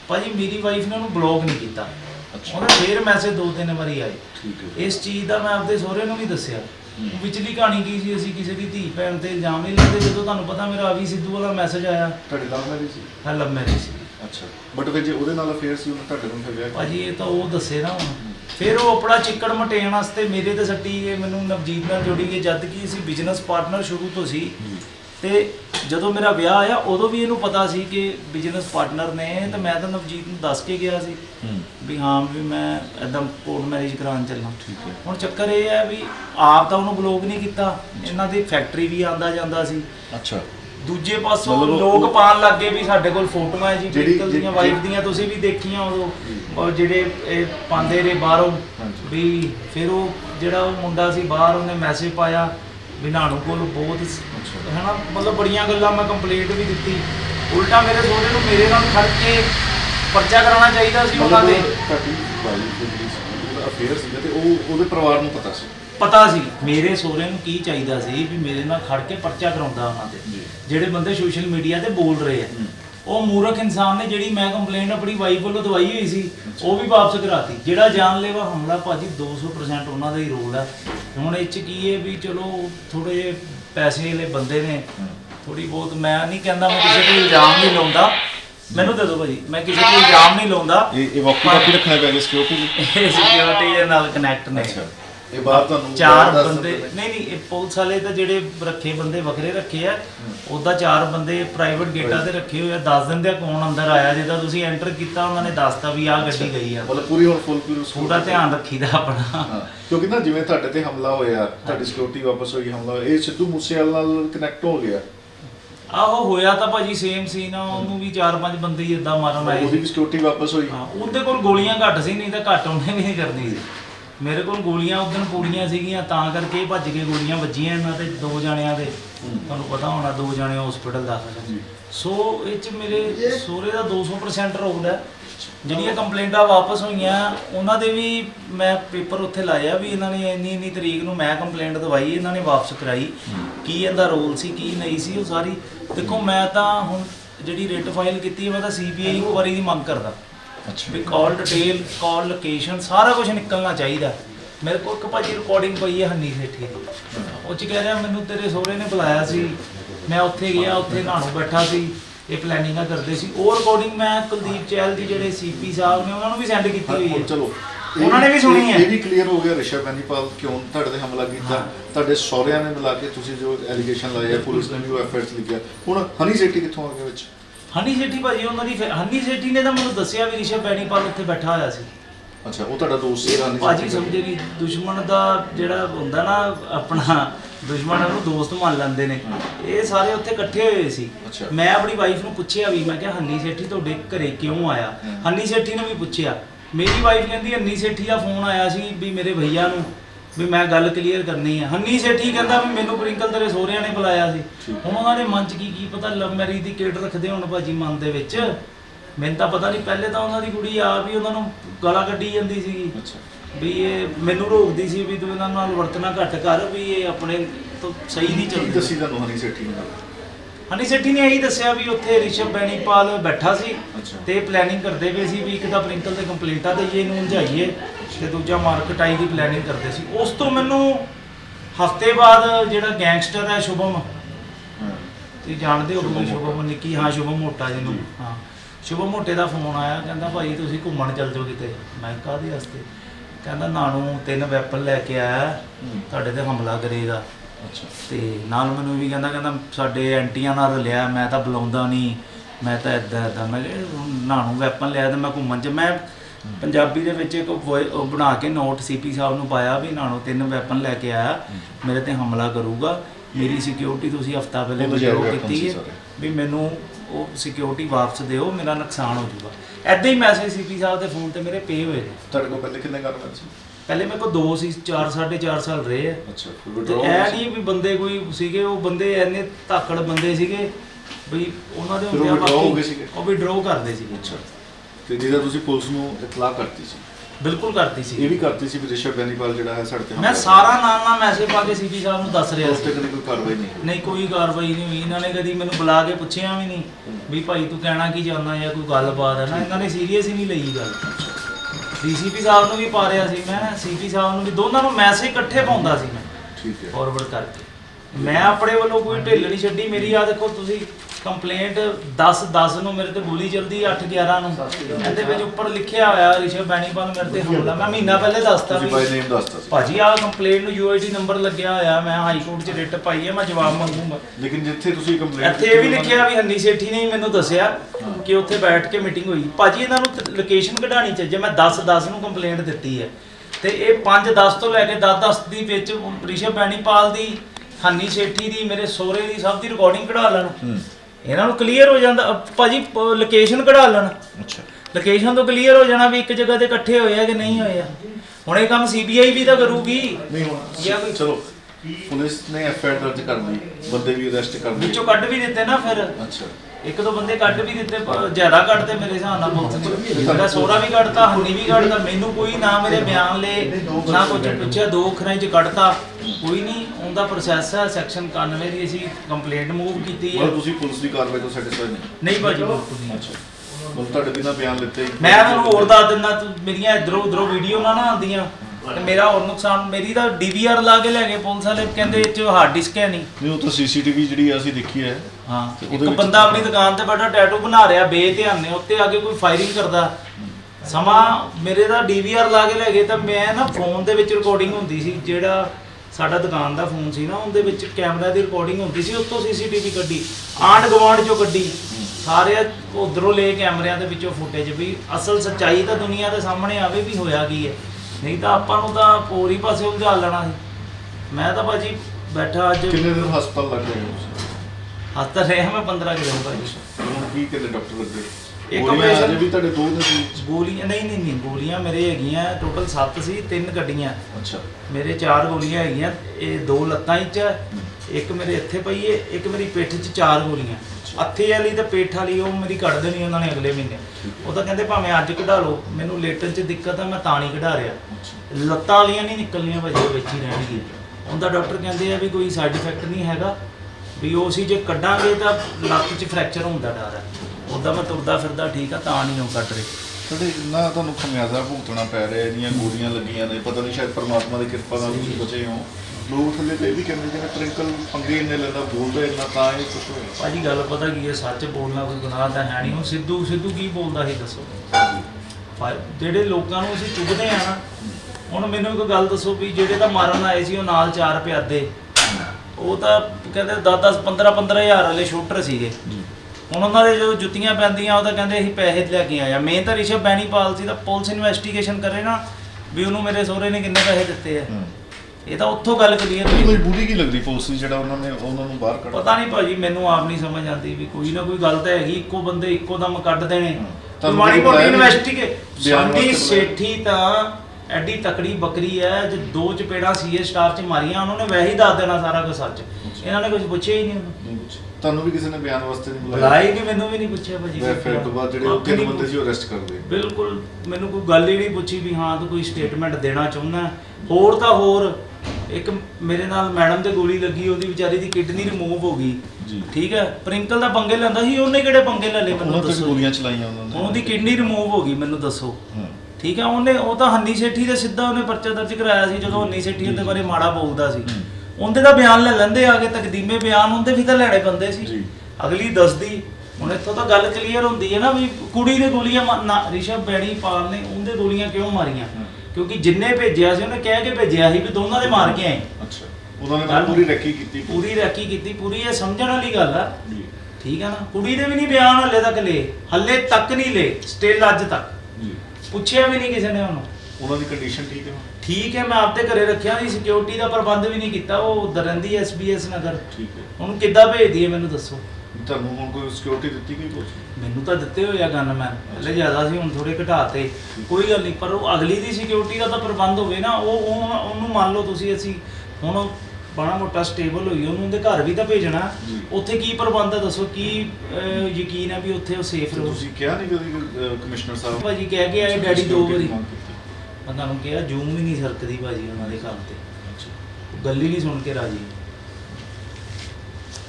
ਭਾਜੀ ਮੇਰੀ ਵਾਈਫ ਨੇ ਉਹਨੂੰ ਬਲੌਕ ਨਹੀਂ ਕੀਤਾ। ਅੱਛਾ। ਉਹਨੇ ਫੇਰ ਮੈਸੇਜ ਦੋ ਤਿੰਨ ਵਾਰੀ ਆਏ। ਠੀਕ ਹੈ। ਇਸ ਚੀਜ਼ ਦਾ ਮੈਂ ਆਪਦੇ ਸਹੁਰੇ ਨੂੰ ਵੀ ਦੱਸਿਆ। ਵਿਚਲੀ ਕਹਾਣੀ ਕੀ ਸੀ? ਅਸੀਂ ਕਿਸੇ ਦੀ ਧੀ ਭੈਣ ਤੇ ਇਲਜ਼ਾਮ ਨਹੀਂ ਲਾਉਂਦੇ। ਜਦੋਂ ਤੁਹਾਨੂੰ ਪਤਾ ਮੇਰਾ ਅਵੀ ਸਿੱਧੂ ਵਾਲਾ ਮੈਸੇਜ ਆਇਆ। ਤੁਹਾਡੀ ਲਵ ਮੈਰਿਜ ਸੀ। ਹੈ ਲਵ ਮੈਰਿਜ ਸੀ। ਅੱਛਾ। ਬਟ ਫਿਰ ਜੇ ਉਹਦੇ ਨਾਲ ਅਫੇਅਰ ਸੀ ਉਹਨੇ ਤੁਹਾਡੇ ਨੂੰ ਫਿਰ ਵਿਆਹ। ਭਾਜੀ ਇਹ ਤਾਂ ਉਹ ਦੱਸੇ ਨਾ ਹੁਣ। ਫਿਰ ਉਹ ਆਪਣਾ ਚਿੱਕੜ ਮਟੇਣ ਵਾਸਤੇ ਮੇਰੇ ਤੇ ਸੱਟੀ ਗਏ ਮੈਨੂੰ ਨਵਜੀਤ ਨਾਲ ਜੋੜੀ ਗਏ ਜਦ ਕਿ ਅਸੀਂ ਬਿਜ਼ਨਸ ਪਾਰਟਨਰ ਸ਼ੁਰੂ ਤੋਂ ਸੀ। ਤੇ ਜਦੋਂ ਮੇਰਾ ਵਿਆਹ ਆਇਆ ਉਦੋਂ ਵੀ ਇਹਨੂੰ ਪਤਾ ਸੀ ਕਿ ਬਿਜ਼ਨਸ ਪਾਰਟਨਰ ਨੇ ਤੇ ਮੈਂ ਤਾਂ ਨਵਜੀਤ ਨੂੰ ਦੱਸ ਕੇ ਗਿਆ ਸੀ ਵੀ ਹਾਂ ਵੀ ਮੈਂ ਐਦਾਂ ਕੋਰਟ ਮੈਰਿਜ ਕਰਾਉਣ ਚੱਲਾਂ। ਠੀਕ ਹੈ। ਹੁਣ ਚੱਕਰ ਇਹ ਹੈ ਵੀ ਆਪ ਤਾਂ ਉਹਨੂੰ ਬਲੌਕ ਨਹੀਂ ਕੀਤਾ ਇਹਨਾਂ ਦੀ ਫੈਕਟਰੀ ਵੀ ਆਂਦਾ ਜਾਂਦਾ ਸੀ। ਅੱਛਾ। ਦੂਜੇ ਪਾਸੋਂ ਲੋਕ ਪਾਣ ਲੱਗੇ ਵੀ ਸਾਡੇ ਕੋਲ ਫੋਟੋਆਂ ਹੈ ਜੀ ਪ੍ਰਿੰਕਲ ਦੀਆਂ ਵਾਈਫ ਦੀਆਂ ਤੁਸੀਂ ਵੀ ਦੇਖੀਆਂ ਉਦੋਂ। ਉਹ ਜਿਹੜੇ ਇਹ ਪਾਉਂਦੇ ਨੇ ਬਾਹਰੋਂ। ਵੀ ਫਿਰ ਉਹ ਜਿਹੜਾ ਉਹ ਮੁੰਡਾ ਸੀ ਬਾਹਰ ਉਹਨੇ ਮੈਸੇਜ ਪਾਇਆ ਵੀ ਨਾਣੂ ਕੋਲ ਬਹੁਤ ਹਨਾ ਮਤਲਬ ਬੜੀਆਂ ਗੱਲਾਂ ਮੈਂ ਕੰਪਲੇਂਟ ਵੀ ਦਿੱਤੀ। ਉਲਟਾ ਮੇਰੇ ਸੋਹਰੇ ਨੂੰ ਮੇਰੇ ਨਾਲ ਖੜ ਕੇ ਪਰਚਾ ਕਰਾਉਣਾ ਚਾਹੀਦਾ ਸੀ ਉਹਨਾਂ ਦੇ। ਦੇ ਅਫੇਅਰ ਤੇ ਉਹ ਉਹਦੇ ਪਰਿਵਾਰ ਨੂੰ ਪਤਾ ਸੀ? ਪਤਾ ਸੀ ਮੇਰੇ ਸੋਹਰੇ ਨੂੰ ਕੀ ਚਾਹੀਦਾ ਸੀ ਵੀ ਮੇਰੇ ਨਾਲ ਖੜ ਕੇ ਪਰਚਾ ਕਰਾਉਂਦਾ ਉਹਨਾਂ ਜੀ। ਜਿਹੜੇ ਬੰਦੇ ਸੋਸ਼ਲ ਮੀਡੀਆ ਤੇ ਬੋਲ ਰਹੇ ਆ। ਉਹ ਮੂਰਖ ਇਨਸਾਨ ਨੇ ਜਿਹੜੀ ਮੈਂ ਕੰਪਲੇਂਟ ਆਪਣੀ ਵਾਈਫ ਵੱਲੋਂ ਦਵਾਈ ਹੋਈ ਸੀ ਉਹ ਵੀ ਵਾਪਸ ਕਰਾਤੀ। ਜਿਹੜਾ ਜਾਨਲੇਵਾ ਹਮਲਾ ਭਾਜੀ 200% ਉਹਨਾਂ ਦਾ ਹੀ ਰੋਲ ਹੈ ਹੁਣ ਇਹ ਚ ਕੀ ਹੈ ਵੀ ਚਲੋ ਥੋੜੇ ਜਿਹੇ ਪੈਸੇ ਵਾਲੇ ਬੰਦੇ ਨੇ। ਥੋੜੀ ਬਹੁਤ ਮੈਂ ਨਹੀਂ ਕਹਿੰਦਾ ਮੈਂ ਕਿਸੇ ਤੇ ਇਲਜ਼ਾਮ ਨਹੀਂ ਲਾਉਂਦਾ। ਮੈਨੂੰ ਦੇ ਦਿਓ ਭਾਜੀ ਮੈਂ ਕਿਸੇ ਤੇ ਇਲਜ਼ਾਮ ਨਹੀਂ ਲਾਉਂਦਾ। ਇਹ ਇਹ ਵਾਕੀ ਰੱਖਣਾ ਪੈ ਗਿਆ ਸਿਕਿਉਰਿਟੀ ਲਈ ਇਹ ਸਿਕਿਉਰਿਟੀ ਦੇ ਨਾਲ ਕਨੈਕਟ ਨੇ। ਇਹ ਬਾਤ ਤੁਹਾਨੂੰ ਚਾਰ ਦੱਸ ਬੰਦੇ ਨੇ। ਨਹੀਂ ਨਹੀਂ ਇਹ ਪੁਲਿਸ ਵਾਲੇ ਤਾਂ ਜਿਹੜੇ ਰੱਖੇ ਬੰਦੇ ਵੱਖਰੇ ਰੱਖੇ ਆ ਉਹਦਾ ਚਾਰ ਬੰਦੇ ਪ੍ਰਾਈਵੇਟ ਗੇਟਾਂ ਤੇ ਰੱਖੇ ਹੋਏ ਆ। ਦੱਸ ਦਿੰਦੇ ਆ ਕੌਣ ਅੰਦਰ ਆਇਆ। ਜਿੱਦਾਂ ਤੁਸੀਂ ਐਂਟਰ ਕੀਤਾ ਉਹਨਾਂ ਨੇ ਦੱਸਤਾ ਵੀ ਆਹ ਗੱਡੀ ਗਈ ਆ। ਮਤਲਬ ਪੂਰੀ ਹੁਣ ਫੁੱਲ ਪੂਰੀ ਪੂਰਾ ਧਿਆਨ ਰੱਖੀਦਾ ਆਪਣਾ। ਹਾਂ ਕਿਉਂਕਿ ਨਾ ਜਿਵੇਂ ਤੁਹਾਡੇ ਤੇ ਹਮਲਾ ਹੋਇਆ ਤੁਹਾਡੀ ਸਿਕਿਉਰਿਟੀ ਵਾਪਸ ਹੋਈ ਹਮਲਾ ਹੋਇਆ, ਇਹ ਸਿੱਧੂ ਮੂਸੇਵਾਲ ਨਾਲ ਕਨੈਕਟ ਹੋ ਗਿਆ। ਆਹੋ ਹੋਇਆ ਤਾਂ ਭਾਜੀ ਸੇਮ ਸੀ ਨਾ ਉਹਨੂੰ ਵੀ ਚਾਰ ਪੰਜ ਬੰਦੇ ਹੀ ਇਦਾਂ ਮਾਰਨ ਆਏ ਉਹਦੀ ਸੀ ਵੀ ਸਿਕਿਉਰਿਟੀ ਵਾਪਸ ਹੋਈ। ਹਾਂ ਉਹਦੇ ਕੋਲ ਗੋਲੀਆਂ ਘੱਟ ਸੀ ਨਹੀਂ ਤਾਂ ਘੱਟ ਉਹਨੇ ਵੀ ਨਹੀਂ ਕਰਨੀ ਸੀ। ਮੇਰੇ ਕੋਲ ਗੋਲੀਆਂ ਉਦੋਂ ਪੂਰੀਆਂ ਸੀਗੀਆਂ ਤਾਂ ਕਰਕੇ ਇਹ ਭੱਜ ਕੇ ਗੋਲੀਆਂ ਵੱਜੀਆਂ ਇਹਨਾਂ ਤੇ ਦੋ ਜਣਿਆਂ ਦੇ। ਤੁਹਾਨੂੰ ਪਤਾ ਹੋਣਾ ਦੋ ਜਣੇ ਹਸਪੀਟਲ ਦਾਖਲ। ਹੈ ਸੋ ਇਹ ਚ ਮੇਰੇ ਸੋਰੇ ਦਾ 200% ਰੋਲ ਹੈ ਜਿਹੜੀਆਂ ਕੰਪਲੇਂਟਾਂ ਵਾਪਸ ਹੋਈਆਂ ਉਹਨਾਂ ਦੇ ਵੀ ਮੈਂ ਪੇਪਰ ਉੱਥੇ ਲਾਇਆ ਵੀ ਇਹਨਾਂ ਨੇ ਇੰਨੀ ਇੰਨੀ ਤਰੀਕ ਨੂੰ ਮੈਂ ਕੰਪਲੇਂਟ ਦਵਾਈ ਇਹਨਾਂ ਨੇ ਵਾਪਸ ਕਰਾਈ। ਕੀ ਇਹਦਾ ਰੋਲ ਸੀ ਕੀ ਨਹੀਂ ਸੀ ਉਹ ਸਾਰੀ ਦੇਖੋ ਮੈਂ ਤਾਂ ਹੁਣ ਜਿਹੜੀ ਰਿਟ ਫਾਈਲ ਕੀਤੀ ਹੈ, ਮੈਂ ਤਾਂ ਸੀਬੀਆਈ ਕੁਆਰੀ ਦੀ ਮੰਗ ਕਰਦਾ। ਵੀ ਕਾਲ ਡਿਟੇਲ ਕਾਲ ਲੋਕੇਸ਼ਨ ਸਾਰਾ ਕੁਝ ਨਿਕਲਣਾ ਚਾਹੀਦਾ। ਮੇਰੇ ਕੋਲ ਇੱਕ ਭਾਜੀ ਰਿਕਾਰਡਿੰਗ ਪਈ ਹੈ ਹੰਨੀ ਸੇਠੀ ਦੀ। ਉਹ ਚ ਕਹਿ ਰਿਹਾ ਮੈਨੂੰ ਤੇਰੇ ਸਹੁਰੇ ਨੇ ਬੁਲਾਇਆ ਸੀ। ਮੈਂ ਉੱਥੇ ਗਿਆ ਉੱਥੇ ਨਾਣੂ ਬੈਠਾ ਸੀ। ਇਹ ਪਲੈਨਿੰਗਾਂ ਕਰਦੇ ਸੀ। ਉਹ ਰਿਕਾਰਡਿੰਗ ਮੈਂ ਕੁਲਦੀਪ ਚਹਿਲ ਦੀ ਜਿਹੜੇ ਸੀਪੀ ਸਾਹਿਬ ਨੇ ਉਹਨਾਂ ਨੂੰ ਵੀ ਸੈਂਡ ਕੀਤੀ ਹੋਈ ਹੈ। ਚਲੋ। ਉਹਨਾਂ ਨੇ ਵੀ ਸੁਣੀ ਹੈ। ਇਹ ਵੀ ਕਲੀਅਰ ਹੋ ਗਿਆ ਰਿਸ਼ਵ ਬੈਨੀਪਾਲ ਕਿਉਂ ਤੁਹਾਡੇ ਤੇ ਹਮਲਾ ਕੀਤਾ? ਤੁਹਾਡੇ ਸਹੁਰਿਆਂ ਨੇ ਮਿਲਾ ਕੇ ਤੁਸੀਂ ਜੋ ਐਲੀਗੇਸ਼ਨ ਲਾਏ ਆ ਪੁਲਿਸ ਨੇ ਵੀ ਉਹ ਐਫਆਈਆਰ ਲਿਖਿਆ। ਹੁਣ ਹਨੀ ਸੇਠੀ ਕਿੱਥੋਂ ਆ ਗਿਆ ਵਿੱਚ? ਹਨੀ ਸੇਠੀ ਭਾਜੀ ਉਹਨਾਂ ਦੀ ਹਨੀ ਸੇਠੀ ਨੇ ਤਾਂ ਮੈਨੂੰ ਦੱਸਿਆ ਵੀ ਰਿਸ਼ਵ ਬੈਣੀਪਾਲ ਉੱਥੇ ਬੈਠਾ ਹੋਇਆ ਸੀ। ਅੱਛਾ ਉਹ ਤੁਹਾਡਾ ਦੋਸਤ ਸੀ ਹਨੀ ਭਾਜੀ ਸਮਝੇ ਨਹੀਂ ਦੁਸ਼ਮਣ ਦਾ ਜਿਹੜਾ ਹੁੰਦਾ ਨਾ ਆਪਣਾ ਦੁਸ਼ਮਣ ਨੂੰ ਦੋਸਤ ਮੰਨ ਲੈਂਦੇ ਨੇ। ਇਹ ਸਾਰੇ ਉੱਥੇ ਇਕੱਠੇ ਹੋਏ ਸੀ। ਅੱਛਾ। ਮੈਂ ਆਪਣੀ ਵਾਈਫ ਨੂੰ ਪੁੱਛਿਆ ਵੀ ਮੈਂ ਕਿਹਾ ਹੰਨੀ ਸੇਠੀ ਤੁਹਾਡੇ ਘਰੇ ਕਿਉਂ ਆਇਆ? ਹੰਨੀ ਸੇਠੀ ਨੂੰ ਵੀ ਪੁੱਛਿਆ। ਮੇਰੀ ਵਾਈਫ ਕਹਿੰਦੀ ਹੰਨੀ ਸੇਠੀ ਦਾ ਫੋਨ ਆਇਆ ਸੀ ਵੀ ਮੇਰੇ ਭਈਆ ਨੂੰ। ਵੀ ਮੈਂ ਗੱਲ ਕਲੀਅਰ ਕਰਨੀ ਹੈ ਹੰਨੀ ਸੇਠੀ ਕਹਿੰਦਾ ਵੀ ਮੈਨੂੰ ਪ੍ਰਿੰਕਲ ਤੇਰੇ ਸਹੁਰਿਆਂ ਨੇ ਬੁਲਾਇਆ ਸੀ। ਹੁਣ ਉਹਨਾਂ ਦੇ ਮਨ 'ਚ ਕੀ ਕੀ ਪਤਾ ਲਵ ਮੈਰਿਜ ਦੀ ਕਿਡ ਰੱਖਦੇ ਹੁਣ ਭਾਜੀ ਮਨ ਦੇ ਵਿੱਚ। ਮੈਨੂੰ ਤਾਂ ਪਤਾ ਨਹੀਂ ਪਹਿਲੇ ਤਾਂ ਉਹਨਾਂ ਦੀ ਕੁੜੀ ਆ ਵੀ ਉਹਨਾਂ ਨੂੰ ਗਾਲਾਂ ਕੱਢੀ ਜਾਂਦੀ ਸੀਗੀ। ਅੱਛਾ। ਵੀ ਇਹ ਮੈਨੂੰ ਰੋਕਦੀ ਸੀ ਵੀ ਤੂੰ ਇਹਨਾਂ ਨਾਲ ਵਰਤਣਾ ਘੱਟ ਕਰ ਵੀ ਇਹ ਆਪਣੇ ਤੋਂ ਸਹੀ ਨਹੀਂ ਕੀ ਚੱਲਦੀ। ਦੱਸੀ ਤੁਹਾਨੂੰ ਹਨੀ ਸੇਠੀ ਨੇ? ਹਨੀ ਸੇਠੀ ਨੇ ਇਹੀ ਦੱਸਿਆ ਵੀ ਉੱਥੇ ਰਿਸ਼ਵ ਬੈਣੀਪਾਲ ਬੈਠਾ ਸੀ ਅੱਛਾ। ਤੇ ਪਲੈਨਿੰਗ ਕਰਦੇ ਪਏ ਸੀ ਵੀ ਇੱਕ ਤਾਂ ਪ੍ਰਿੰਕਲ ਤੇ ਕੰਪਲੇਂਟਾਂ ਦਈਏ ਇਹਨੂੰ ਉਲਝਾਈਏ। ਤੇ ਦੂਜਾ ਮਾਰਕਟਾਈ ਦੀ ਪਲੈਨਿੰਗ ਕਰਦੇ ਸੀ। ਉਸ ਤੋਂ ਮੈਨੂੰ ਹਫ਼ਤੇ ਬਾਅਦ ਜਿਹੜਾ ਗੈਂਗਸਟਰ ਹੈ ਸ਼ੁਭਮ ਤੁਸੀਂ ਜਾਣਦੇ ਹੋ ਸ਼ੁਭਮ ਸ਼ੁਭਮ ਨਿੱਕੀ ਹਾਂ ਸ਼ੁਭਮ ਮੋਟਾ ਜਿਹਨੂੰ। ਹਾਂ। ਸ਼ੁਭਮ ਮੋਟੇ ਦਾ ਫੋਨ ਆਇਆ ਕਹਿੰਦਾ ਭਾਈ ਤੁਸੀਂ ਘੁੰਮਣ ਚੱਲ ਜਾਓ ਕਿਤੇ। ਮੈਂ ਕਿਹਾ ਕਾਹਦੇ ਵਾਸਤੇ? ਕਹਿੰਦਾ ਨਾਣੂ ਤਿੰਨ ਵੈਪਨ ਲੈ ਕੇ ਆਇਆ। ਤੁਹਾਡੇ ਤੇ ਹਮਲਾ ਕਰੇਗਾ। ਅੱਛਾ। ਤੇ ਨਾਲ ਮੈਨੂੰ ਵੀ ਕਹਿੰਦਾ ਕਹਿੰਦਾ ਸਾਡੇ ਐਂਟੀਆਂ ਨਾਲ ਰਲਿਆ ਮੈਂ ਤਾਂ ਬੁਲਾਉਂਦਾ ਨਹੀਂ ਮੈਂ ਤਾਂ ਇਦਾਂ ਇਦਾਂ ਮੈਂ ਨਾਣੂ ਵੈਪਨ ਲਿਆ ਤੇ ਮੈਂ ਘੁੰਮਣ ਚ ਮੈਂ ਪੰਜਾਬੀ ਦੇ ਵਿੱਚ ਇੱਕ ਉਹ ਬਣਾ ਕੇ ਨੋਟ ਸੀਪੀ ਸਾਹਿਬ ਨੂੰ ਪਾਇਆ ਵੀ ਨਾਣੂ ਤਿੰਨ ਵੈਪਨ ਲੈ ਕੇ ਆਇਆ ਮੇਰੇ ਤੇ ਹਮਲਾ ਕਰੂਗਾ ਮੇਰੀ ਸਿਕਿਉਰਿਟੀ ਤੁਸੀਂ ਹਫਤਾ ਪਹਿਲੇ ਉਹ ਤਾਂ ਜਾਇਜ਼ ਵਿਡਰੋ weapon ਕੀਤੀ ਸੀ ਹੈ ਸਾਰੇ। ਵੀ ਮੈਨੂੰ ਉਹ ਸਿਕਿਉਰਿਟੀ ਵਾਪਸ ਦਿਓ ਮੇਰਾ ਨੁਕਸਾਨ ਹੋ ਜਾਊਗਾ। ਐਦਾਂ ਹੀ ਮੈਸੇਜ ਸੀਪੀ ਸਾਹਿਬ ਦੇ ਫੋਨ ਤੇ ਮੇਰੇ ਪੇ ਹੋਏ ਨੇ। ਤੁਹਾਡੇ ਕੋਲ ਪਹਿਲੇ ਕਿੰਨੇ ਕਾਰਡ ਸੀ? ਪਹਿਲੇ ਮੇਰੇ ਕੋਲ ਦੋ ਸੀ 4 4.5 ਸਾਲ ਰਹੇ ਆ। ਅੱਛਾ ਤੇ ਇਹ ਨਹੀਂ ਵੀ ਬੰਦੇ ਕੋਈ ਸੀਗੇ ਉਹ ਬੰਦੇ ਐਨੇ ਧਾਕੜ ਬੰਦੇ ਸੀਗੇ ਵੀ ਉਹਨਾਂ ਦੇ ਫਿਰ ਉਹ ਹੁੰਦਿਆਂ withdraw ਹੋ ਬਾਕੀ ਗਏ ਸੀਗੇ? ਉਹ ਵੀ ਡਰਾਅ ਕਰਦੇ ਸੀਗੇ। ਅੱਛਾ। ਤੇ ਜਿਹਦਾ ਤੁਸੀਂ ਪੁਲਿਸ ਨੂੰ ਇਤਲਾਹ ਕਰਤੀ ਸੀ। ਬਿਲਕੁਲ ਕਰਦੀ ਇਹ ਸੀ ਵੀ ਕਰਤੀ ਸੀ ਵੀ ਰਿਸ਼ਵ ਬੈਨੀਪਾਲ ਜਿਹੜਾ ਹੈ ਸਾਡੇ ਤੇ ਮੈਂ ਸਾਰਾ ਨਾਲ ਨਾਲ ਮੈਸੇਜ ਪਾ ਕੇ ਸੀਪੀ ਸਾਹਿਬ ਨੂੰ ਦੱਸ ਰਿਹਾ ਉਸ ਤੇ ਸੀ ਕਦੇ ਕੋਈ ਕਾਰਵਾਈ ਨਹੀਂ ਹੋਈ। ਨਹੀਂ ਕੋਈ ਕਾਰਵਾਈ ਨਹੀਂ ਹੋਈ। ਇਹਨਾਂ ਨੇ ਕਦੀ ਮੈਨੂੰ ਬੁਲਾ ਕੇ ਪੁੱਛਿਆ ਵੀ ਨਹੀਂ ਵੀ ਭਾਈ ਤੂੰ ਕਹਿਣਾ ਕੀ ਚਾਹੁੰਦਾ ਜਾਂ ਕੋਈ ਗੱਲਬਾਤ ਹੈ ਨਾ? ਇਹਨਾਂ ਨੇ ਸੀਰੀਅਸ ਹੀ ਨਹੀਂ ਲਈ ਗੱਲ। ਡੀਸੀਪੀ ਸਾਹਿਬ ਨੂੰ ਵੀ ਪਾ ਰਿਹਾ ਸੀ ਮੈਂ। ਸੀਪੀ ਸਾਹਿਬ ਨੂੰ ਵੀ ਦੋਨਾਂ ਨੂੰ ਮੈਸੇਜ ਇਕੱਠੇ ਪਾਉਂਦਾ ਸੀ ਮੈਂ। ਠੀਕ ਹੈ। ਫਾਰਵਰਡ ਕਰਕੇ। ਮੈਂ ਆਪਣੇ ਵੱਲੋਂ ਕੋਈ ਢਿੱਲ ਨਹੀਂ ਛੱਡੀ। ਮੇਰੀ ਆ ਦੇਖੋ ਤੁਸੀਂ ਕੰਪਲੇਂਟ 10 10 ਨੂੰ ਮੇਰੇ ਤੇ ਗੋਲੀ ਚੱਲਦੀ 8 11 ਨੂੰ। ਇਹਦੇ ਵਿੱਚ ਉੱਪਰ ਲਿਖਿਆ ਹੋਇਆ ਰਿਸ਼ਵ ਬੈਣੀਪਾਲ ਮੇਰੇ ਤੇ ਹਮਲਾ। ਮੈਂ ਮਹੀਨਾ ਪਹਿਲੇ ਦੱਸਤਾ ਤੁਸੀਂ ਬਾਈ ਨੇਮ ਦੱਸਤਾ ਸੀ। ਭਾਜੀ ਆ ਕੰਪਲੇਂਟ ਨੂੰ ਯੂਆਈਡੀ ਨੰਬਰ ਲੱਗਿਆ ਹੋਇਆ ਮੈਂ ਹਾਈ ਕੋਰਟ 'ਚ ਰਿਟ ਪਾਈ ਹੈ ਮੈਂ ਜਵਾਬ ਮੰਗੂੰਗਾ। ਲੇਕਿਨ ਜਿੱਥੇ ਤੁਸੀਂ ਕੰਪਲੇਂਟ ਇੱਥੇ ਇਹ ਵੀ ਲਿਖਿਆ ਵੀ ਹੰਨੀ ਸੇਠੀ ਨੇ ਹੀ ਮੈਨੂੰ ਦੱਸਿਆ ਕਿ ਉੱਥੇ ਬੈਠ ਕੇ ਮੀਟਿੰਗ ਹੋਈ। ਭਾਜੀ ਇਹਨਾਂ ਨੂੰ ਲੋਕੇਸ਼ਨ ਕਢਾਣੀ ਚਾਹੀਏ ਮੈਂ 10 10 ਨੂੰ ਕੰਪਲੇਂਟ ਦਿੱਤੀ ਹੈ। ਤੇ ਇਹ 5 10 ਤੋਂ ਲੈ ਕੇ 10 10 ਦੀ ਵਿੱਚ ਰਿਸ਼ਵ ਬੈਣੀਪਾਲ ਦੀ ਹੰਨੀ ਸੇਠੀ ਦੀ ਮੇਰੇ ਸੋਹਰੇ ਦੀ ਸਭ ਦੀ ਰਿਕਾਰਡਿੰਗ ਕਢਾ ਲੈਣ। ਇਹਨਾਂ ਨੂੰ ਕਲੀਅਰ ਹੋ ਜਾਂਦਾ ਭਾਜੀ ਲੋਕੇਸ਼ਨ ਕਢਾ ਲੈਣ। ਅੱਛਾ। ਲੋਕੇਸ਼ਨ ਤੋਂ ਕਲੀਅਰ ਹੋ ਜਾਣਾ ਵੀ ਇੱਕ ਜਗ੍ਹਾ ਤੇ ਇਕੱਠੇ ਹੋਏ ਆ ਕਿ ਨਹੀਂ ਹੋਏ ਆ। ਹੁਣ ਇਹ ਕੰਮ ਸੀਬੀਆਈ ਵੀ ਤਾਂ ਕਰੂਗੀ। ਨਹੀਂ ਹੁਣ ਕੋਈ- ਚਲੋ ਪੁਲਿਸ ਨੇ ਐਫਆਈਆਰ ਦਰਜ ਕਰ ਲਈ ਬੰਦੇ ਵੀ ਅਰੈਸਟ ਕਰ ਲਏ। ਵਿੱਚੋਂ ਕੱਢ ਵੀ ਦਿੱਤੇ ਨਾ ਫਿਰ। ਅੱਛਾ। ਇੱਕ ਦੋ ਬੰਦੇ ਕੱਢ ਵੀ ਦਿੱਤੇ ਪਰ ਜ਼ਿਆਦਾ ਕੱਢਦੇ ਮੇਰੇ ਹਿਸਾਬ ਨਾਲ ਪੁਲਿਸ ਨੇ ਮੇਰਾ ਸੋਹਰਾ ਵੀ ਕੱਢਤਾ ਹੁਣੀ ਵੀ ਕੱਢਤਾ ਮੈਨੂੰ ਕੋਈ ਨਾ ਮੇਰੇ ਬਿਆਨ ਲੈ ਨਾ ਕੁਝ ਪੁੱਛਿਆ ਦੋ ਅੱਖਰਾਂ 'ਚ ਕੱਢਤਾ ਕੋਈ ਨਹੀਂ ਉਹਦਾ ਪ੍ਰੋਸੈਸ ਹੈ ਸੈਕਸ਼ਨ 91 ਦੀ ਅਸੀਂ ਕੰਪਲੇਂਟ ਮੂਵ ਕੀਤੀ ਹੈ। ਮਤਲਬ ਤੁਸੀਂ ਪੁਲਿਸ ਦੀ ਕਾਰਵਾਈ ਤੋਂ ਸੈਟੀਸਫਾਈ ਨਹੀਂ? ਨਹੀਂ ਭਾਜੀ ਬਿਲਕੁਲ ਨਹੀਂ। ਅੱਛਾ। ਮਤਲਬ ਤੁਹਾਡੇ ਬਿਨਾਂ ਬਿਆਨ ਲਿੱਤੇ ਮੈਂ ਤੁਹਾਨੂੰ ਹੋਰ ਦੱਸ ਦਿੰਦਾ ਤੂੰ ਮੇਰੀਆਂ ਇਧਰੋਂ ਉਧਰੋਂ ਵੀਡੀਓ ਨਾ ਨਾ ਆਉਂਦੀਆਂ। ਤੇ ਮੇਰਾ ਹੋਰ ਨੁਕਸਾਨ ਮੇਰੀ ਤਾਂ ਡੀਵੀਆਰ ਲਾ ਕੇ ਲੈ ਗਏ ਪੁਲਿਸ ਵਾਲੇ ਕਹਿੰਦੇ ਇਹ ਚ ਹਾਰਡ ਡਿਸਕ ਹੈ ਨਹੀਂ। ਨਹੀਂ ਉਹ ਤਾਂ ਸੀਸੀਟੀਵੀ ਜਿਹੜੀ ਆ ਅਸੀਂ ਦੇਖੀ ਹੈ। ਹਾਂ ਤੇ ਇੱਕ ਵਿੱਚ ਬੰਦਾ ਆਪਣੀ ਦੁਕਾਨ ਤੇ ਬੈਠਾ ਟੈਟੂ ਬਣਾ ਰਿਹਾ ਬੇਧਿਆਨ ਨੇ ਉੱਤੇ ਆ ਕੇ ਕੋਈ ਫਾਇਰਿੰਗ ਕਰਦਾ। ਸਮਾਂ ਮੇਰੇ ਦਾ ਡੀਵੀਆਰ ਲਾ ਕੇ ਲੈ ਗਏ ਤਾਂ ਮੈਂ ਨਾ ਫੋਨ ਦੇ ਵਿੱਚ ਰਿਕਾਰਡਿੰਗ ਹੁੰਦੀ ਸੀ ਜਿਹੜਾ ਸਾਡਾ ਦੁਕਾਨ ਦਾ ਫੋਨ ਸੀ ਨਾ ਉਹਦੇ ਵਿੱਚ ਕੈਮਰਾ ਦੀ ਰਿਕਾਰਡਿੰਗ ਹੁੰਦੀ ਸੀ ਉੱਤੋਂ ਸੀਸੀਟੀਵੀ ਕੱਢੀ ਆਂਡ ਗਵਾਂਡ ਚੋਂ ਕੱਢੀ। ਸਾਰੇ ਉਧਰੋਂ ਲੈ ਕੈਮਰਿਆਂ ਦੇ ਵਿੱਚੋਂ ਫੁਟੇਜ ਵੀ ਅਸਲ ਸੱਚਾਈ ਤਾਂ ਦੁਨੀਆ ਦੇ ਸਾਹਮਣੇ ਆਵੇ ਵੀ ਹੋਇਆ ਕੀ ਹੈ। ਨਹੀਂ ਤਾਂ ਆਪਾਂ ਨੂੰ ਤਾਂ ਪੂਰੀ ਪਾਸੇ ਉਲਝਾ ਲੈਣਾ ਸੀ। ਮੈਂ ਤਾਂ ਭਾਜੀ ਬੈਠਾ ਅੱਜ। ਕਿੰਨੇ ਦਿਨ ਹਸਪਤਾਲ ਲੱਗ ਗਏ ਤੁਸੀਂ? ਹੱਥ ਤਾਂ ਰਿਹਾ ਮੈਂ 15 ਕਿਲੋ ਭਾਜੀ। ਹੁਣ ਕੀ ਕਹਿੰਦੇ ਡਾਕਟਰ ਲੱਗੇ ਇੱਕ ਗੋਲੀਆਂ operation- ਅਜੇ ਵੀ ਤੁਹਾਡੇ ਦੋ ਨੇ ਜੀ ਗੋਲੀਆਂ ਨਹੀਂ ਨਹੀਂ ਨਹੀਂ ਗੋਲੀਆਂ ਮੇਰੇ ਹੈਗੀਆਂ ਟੋਟਲ 7 ਸੀ ਤਿੰਨ ਗੱਡੀਆਂ। ਅੱਛਾ। ਮੇਰੇ ਚਾਰ ਗੋਲੀਆਂ ਹੈਗੀਆਂ ਇਹ ਦੋ ਲੱਤਾਂ 'ਚ ਹੈ, ਇੱਕ ਮੇਰੇ ਇੱਥੇ ਪਈ ਏ ਇੱਕ ਮੇਰੀ ਪਿੱਠ 'ਚ ਚਾਰ ਗੋਲੀਆਂ। ਅੱਥੇ ਵਾਲੀ ਤੇ ਪੇਠ ਵਾਲੀ, ਉਹ ਮੇਰੀ ਕੱਢ ਦੇਣੀ ਉਹਨਾਂ ਨੇ ਅਗਲੇ ਮਹੀਨੇ। ਉਹ ਤਾਂ ਕਹਿੰਦੇ ਭਾਵੇਂ ਅੱਜ ਕਢਾ ਲਓ, ਮੈਨੂੰ ਲੇਟਣ 'ਚ ਦਿੱਕਤ ਆ, ਮੈਂ ਤਾਂ ਨਹੀਂ ਕਢਾ ਰਿਹਾ। ਲੱਤਾਂ ਵਾਲੀਆਂ ਨਹੀਂ ਨਿਕਲਣੀਆਂ ਭਾਜੀ, ਉਹ ਵਿੱਚ ਹੀ ਰਹਿਣਗੀਆਂ। ਉਹਦਾ ਡਾਕਟਰ ਕਹਿੰਦੇ ਆ ਵੀ ਕੋਈ ਸਾਈਡ ਇਫੈਕਟ ਨਹੀਂ ਹੈਗਾ, ਵੀ ਉਹ ਸੀ ਜੇ ਕੱਢਾਂਗੇ ਤਾਂ ਲੱਤ 'ਚ ਫ੍ਰੈਕਚਰ ਹੋਣ ਦਾ ਡਰ ਹੈ ਉਹਦਾ ਮੈਂ ਤੁਰਦਾ ਫਿਰਦਾ ਠੀਕ ਆ, ਤਾਂ ਨਹੀਂ ਉਹ ਕੱਢ ਰਹੇ। ਤੁਹਾਡੇ ਇੰਨਾ ਤੁਹਾਨੂੰ ਖਮਿਆਜ਼ਾ ਭੁਗਤਣਾ ਪੈ ਰਿਹਾ, ਇੰਨੀਆਂ ਗੋਲੀਆਂ ਲੱਗੀਆਂ ਨੇ, ਪਤਾ ਨਹੀਂ ਸ਼ਾਇਦ ਪਰਮਾਤਮਾ ਦੀ ਕਿਰਪਾ ਨਾਲ ਤੁਸੀਂ ਬਚੇ ਹੋ। ਲੋਕ ਥੱਲੇ ਤੇ ਇਹ ਵੀ ਕਹਿੰਦੇ ਜਿਵੇਂ ਟ੍ਰਿੰਕਲ ਪੰਗੇ ਇੰਨੇ ਲੈਂਦਾ ਬੋਲਦਾ ਇੰਨਾ ਤਾਂ ਇਹ ਕੁਝ ਹੋਇਆ। ਭਾਜੀ ਗੱਲ ਪਤਾ ਕੀ ਹੈ ਸੱਚ ਬੋਲਣਾ ਕੋਈ ਗੁਨਾਹ ਤਾਂ ਹੈ ਨਹੀਂ। ਹੁਣ ਸਿੱਧੂ ਸਿੱਧੂ ਕੀ ਬੋਲਦਾ ਸੀ ਦੱਸੋ? ਪਰ ਜਿਹੜੇ ਲੋਕਾਂ ਨੂੰ ਅਸੀਂ ਚੁਗਦੇ ਆ ਨਾ ਹੁਣ ਮੈਨੂੰ ਇੱਕ ਗੱਲ ਦੱਸੋ ਵੀ ਜਿਹੜੇ ਤਾਂ ਮਾਰਨ ਆਏ ਸੀ ਉਹ ਨਾਲ ਚਾਰ ਪਿਆਦੇ। ਉਹ ਤਾਂ ਕਹਿੰਦੇ 10 10 15 15000 ਵਾਲੇ ਸ਼ੂਟਰ ਸੀਗੇ। ਹੁਣ ਉਹਨਾਂ ਦੇ ਜਦੋਂ ਜੁੱਤੀਆਂ ਪੈਂਦੀਆਂ ਉਹ ਤਾਂ ਕਹਿੰਦੇ ਅਸੀਂ ਪੈਸੇ ਲੈ ਕੇ ਆਇਆ ਮੇਨ ਤਾਂ ਰਿਸ਼ਵ ਬੈਣੀਪਾਲ ਸੀ ਤਾਂ ਪੁਲਿਸ ਇਨਵੈਸਟੀਗੇਸ਼ਨ ਕਰੇ ਨਾ ਵੀ ਉਹਨੂੰ ਮੇਰੇ ਸਹੁਰੇ ਨੇ ਕਿੰਨੇ ਪੈਸੇ ਦਿੱਤੇ ਆ। ਇਹ ਤਾਂ ਉੱਥੋਂ ਗੱਲ ਕਲੀਅਰ ਹੋਈ ਮਜਬੂਰੀ ਕੀ ਲੱਗਦੀ ਪੁਲਿਸ ਦੀ ਜਿਹੜਾ ਉਹਨਾਂ ਨੇ ਉਹਨਾਂ ਨੂੰ ਬਾਹਰ ਕੱਢ ਪਤਾ ਨਹੀਂ ਭਾਜੀ ਮੈਨੂੰ ਆਪ ਨਹੀਂ ਸਮਝ ਆਉਂਦੀ ਵੀ ਕੋਈ ਨਾ ਕੋਈ ਗੱਲ ਤਾਂ ਹੈਗੀ ਇੱਕੋ ਬੰਦੇ ਇੱਕੋ ਦਮ ਕੱਢ ਦੇਣੇ। ਮਾੜੀ ਮੋਟੀ ਬੁਲਾਇਆ? ਇਨਵੈਸਟੀਗੇ ਵਾਸਤੇ ਸੇਠੀ ਤਾਂ ਐਡੀ ਤਕੜੀ ਬੱਕਰੀ ਹੈ ਜੇ ਦੋ ਚਪੇੜਾ ਸੀਏ ਸਟਾਫ ਚ ਮਾਰੀਆਂ ਉਹਨਾਂ ਨੇ ਵੈਸੇ ਹੀ ਦੱਸ ਦੇਣਾ ਸਾਰਾ ਕੁਝ ਸੱਚ। ਇਹਨਾਂ ਨੇ ਕੁਝ ਪੁੱਛਿਆ ਹੀ ਨਹੀਂ ਨਹੀਂ। ਤੁਹਾਨੂੰ ਵੀ ਕਿਸੇ ਨੇ ਬਿਆਨ ਵਾਸਤੇ ਨਹੀਂ ਬੁਲਾਇਆ? ਬੁਲਾਈ ਕਿ ਮੈਨੂੰ ਵੀ ਨਹੀਂ ਪੁੱਛਿਆ ਭਾਜੀ। ਐਫਆਈਆਰ ਤੋਂ ਬਾਅਦ ਜਿਹੜੇ ਤਿੰਨ ਨਹੀਂ ਬੰਦੇ ਸੀ ਉਹ ਅਰੈਸਟ ਕਰ ਲਏ। ਬਿਲਕੁਲ ਮੈਨੂੰ ਕੋਈ ਗੱਲ ਹੀ ਨਹੀਂ ਪੁੱਛੀ ਵੀ ਹਾਂ ਤੂੰ ਕੋਈ ਸਟੇਟਮੈਂਟ ਦੇਣਾ ਚਾਹੁੰਦਾ। ਹੋਰ ਤਾਂ ਹੋਰ ਇੱਕ ਮੇਰੇ ਨਾਲ ਮੈਡਮ ਦੇ ਗੋਲੀ ਲੱਗੀ ਉਹਦੀ ਵਿਚਾਰੀ ਦੀ ਕਿਡਨੀ ਰਿਮੂਵ ਹੋ ਗਈ। ਜੀ। ਠੀਕ ਹੈ? ਪ੍ਰਿੰਕਲ ਦਾ ਪੰਗੇ ਲੈਂਦਾ ਸੀ ਉਹਨੇ ਕਿਹੜੇ ਪੰਗੇ ਲੈ ਲਏ ਮੈਨੂੰ ਉਹਨਾਂ ਤੇ ਵੀ ਦੱਸੋ। ਗੋਲੀਆਂ ਚਲਾਈਆਂ ਉਹਨਾਂ ਨੇ? ਉਹਦੀ ਕਿਡਨੀ ਰਿਮੂਵ ਹੋ ਗਈ ਮੈਨੂੰ ਦੱਸੋ। ਹਾਂ। ਠੀਕ ਹੈ? ਉਹਨੇ ਉਹ ਤਾਂ ਹੰਨੀ ਸੇਠੀ ਦੇ ਸਿੱਧਾ ਉਹਨੇ ਪਰਚਾ ਦਰਜ ਕਰਾਇਆ ਸੀ ਜਦੋਂ ਹੰਨੀ ਸੇਠੀ ਉਹਦੇ ਬਾਰੇ ਮਾੜਾ ਬੋਲਦਾ ਸੀ। ਉਹਦੇ ਦਾ ਬਿਆਨ ਲੈ ਲੈਂਦੇ ਆ ਕੇ ਤਕਦੀਮੇ ਬਿਆਨ ਉਹਦੇ ਵੀ ਤਾਂ ਲੈਣੇ ਬੰਦੇ ਸੀ। ਜੀ। ਅਗਲੀ ਦੱਸਦੀ ਹੁਣ ਇੱਥੋਂ ਤਾਂ ਗੱਲ ਕਲੀਅਰ ਹੁੰਦੀ ਹੈ ਨਾ ਵੀ ਕੁੜੀ ਦੇ ਗੋਲੀਆਂ ਮਾ- ਨਾ ਰਿਸ਼ਵ ਬੈਣੀ ਪਾਲ ਨੇ ਉਹਦੇ ਗੋਲੀਆਂ ਕਿਉਂ ਮਾਰੀਆਂ? ਕਿਉਂਕਿ ਜਿੰਨੇ ਭੇਜਿਆ ਸੀ ਉਹਨੇ ਕਹਿ ਕੇ ਭੇਜਿਆ ਸੀ ਵੀ ਦੋਨਾਂ ਦੇ ਮਾਰ ਕੇ ਆਏ। ਅੱਛਾ ਉਹਨਾਂ ਨੇ ਤਾਂ ਪੂਰੀ ਰੈਕੀ ਕੀਤੀ। ਪੂਰੀ ਰਾਖੀ ਕੀਤੀ ਪੂਰੀ ਇਹ ਸਮਝਣ ਵਾਲੀ ਗੱਲ ਆ। ਜੀ। ਠੀਕ ਆ ਨਾ? ਕੁੜੀ ਦੇ ਵੀ ਨਹੀਂ ਬਿਆਨ ਹੱਲੇ ਤੱਕ ਲਏ ਹੱਲੇ ਤੱਕ ਨਹੀਂ ਲਏ ਸਟਿਲ ਅੱਜ ਤੱਕ। ਜੀ। ਪੁੱਛਿਆ ਵੀ ਨਹੀਂ ਕਿਸੇ ਨੇ ਉਹਨੂੰ। ਉਹਨਾਂ ਦੀ ਕੰਡੀਸ਼ਨ ਠੀਕ ਹੈ ਠੀਕ ਹੈ ਮੈਂ ਆਪਦੇ ਘਰੇ ਰੱਖਿਆ ਨਹੀਂ ਸਿਕਿਉਰਿਟੀ ਦਾ ਪ੍ਰਬੰਧ ਵੀ ਨਹੀਂ ਕੀਤਾ ਉਹ ਉਧਰ ਰਹਿੰਦੀ ਐਸਬੀਐਸ ਨਗਰ। ਠੀਕ ਹੈ। ਹੁਣ ਕਿੱਦਾਂ ਭੇਜਦੀ ਹੈ ਮੈਨੂੰ ਦੱਸੋ। ਤੁਹਾਨੂੰ ਹੁਣ ਕੋਈ ਸਿਕਿਉਰਿਟੀ ਦਿੱਤੀ ਗਈ ਕੁਛ ਮੈਨੂੰ ਤਾਂ ਦਿੱਤੇ ਹੋਏ ਆ ਗਨਮੈਨ ਪਹਿਲੇ ਜ਼ਿਆਦਾ ਸੀ ਹੁਣ ਥੋੜੇ ਘਟਾਤੇ। ਕੋਈ ਗੱਲ ਨਹੀਂ ਪਰ ਉਹ ਅਗਲੀ ਦੀ ਸਿਕਿਉਰਿਟੀ ਦਾ ਤਾਂ ਪ੍ਰਬੰਧ ਹੋਵੇ ਨਾ ਉਹ ਉਹ- ਉਹਨੂੰ ਮੰਨ ਲਓ ਤੁਸੀਂ ਅਸੀਂ। ਹੁਣ ਉਹ ਬੜਾ ਮੋਟਾ ਸਟੇਬਲ ਹੋਈ ਉਹਨੂੰ ਉਹਦੇ ਘਰ ਵੀ ਤਾਂ ਭੇਜਣਾ। ਜੀ। ਉੱਥੇ ਕੀ ਪ੍ਰਬੰਧ ਦੱਸੋ ਕੀ ਅਹ, ਯਕੀਨ ਹੈ ਵੀ ਉੱਥੇ ਉਹ ਸੇਫ ਰਹੂ? ਤੁਸੀਂ ਕਿਹਾ ਨਹੀਂ ਕਦੀ ਕਮਿਸ਼ਨਰ ਸਾਹਿਬ? ਭਾਜੀ ਕਹਿ ਕੇ ਆਏ ਡੈਡੀ ਦੋ ਵਾਰੀ? ਮੈਂ ਤੁਹਾਨੂੰ ਕਿਹਾ ਜੂਮ ਵੀ ਨਹੀਂ ਸਰਕਦੀ ਭਾਜੀ ਉਹਨਾਂ ਦੇ ਕੰਮ ਤੇ। ਗੱਲ ਹੀ ਨਹੀਂ ਸੁਣ ਕੇ ਰਾਜੀ।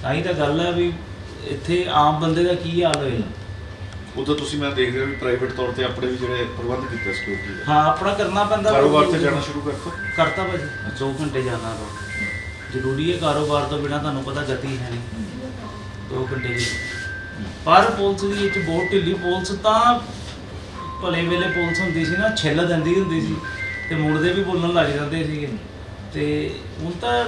ਤਾਂ ਹੀ ਤਾਂ ਗੱਲ ਹੈ ਵੀ ਇੱਥੇ ਆਮ ਬੰਦੇ ਦਾ ਕੀ ਹਾਲ ਹੋਏਗਾ ਉਦੋਂ ਤੁਸੀਂ ਮੈਂ ਦੇਖ ਰਿਹਾ ਵੀ ਪ੍ਰਾਈਵੇਟ ਤੌਰ ਤੇ ਆਪਣੇ ਵੀ ਜਿਹੜੇ ਪ੍ਰਬੰਧ ਕੀਤੇ ਸਿਕਿਉਰਿਟੀ ਦਾ। ਹਾਂ ਆਪਣਾ ਕਰਨਾ ਪੈਂਦਾ ਕਾਰੋਬਾਰ ਤੇ ਜਾਣਾ ਸ਼ੁਰੂ ਕਰਤਾ। ਕਰਤਾ ਭਾਜੀ। 2 ਘੰਟੇ ਜਾਣਾ ਰੋ ਜ਼ਰੂਰੀ ਹੈ ਕਾਰੋਬਾਰ ਤੋਂ ਬਿਨਾ ਤੁਹਾਨੂੰ ਪਤਾ ਗਤੀ ਹੈ ਨਹੀਂ। 2 ਘੰਟੇ ਦੀ। ਪਰ ਪੁਲਿਸ ਦੀ ਇਹ ਚ ਬਹੁਤ ਢਿੱਲੀ ਪੁਲਿਸ ਤਾਂ ਭਲੇ ਵੇਲੇ ਪੁਲਿਸ ਹੁੰਦੀ ਸੀ ਨਾ ਛਿੱਲ ਦਿੰਦੀ ਹੁੰਦੀ ਸੀ ਤੇ ਮੁੜਦੇ ਵੀ ਬੋਲਣ ਲੱਗ ਜਾਂਦੇ ਸੀਗੇ। ਤੇ ਹੁਣ ਤਾਂ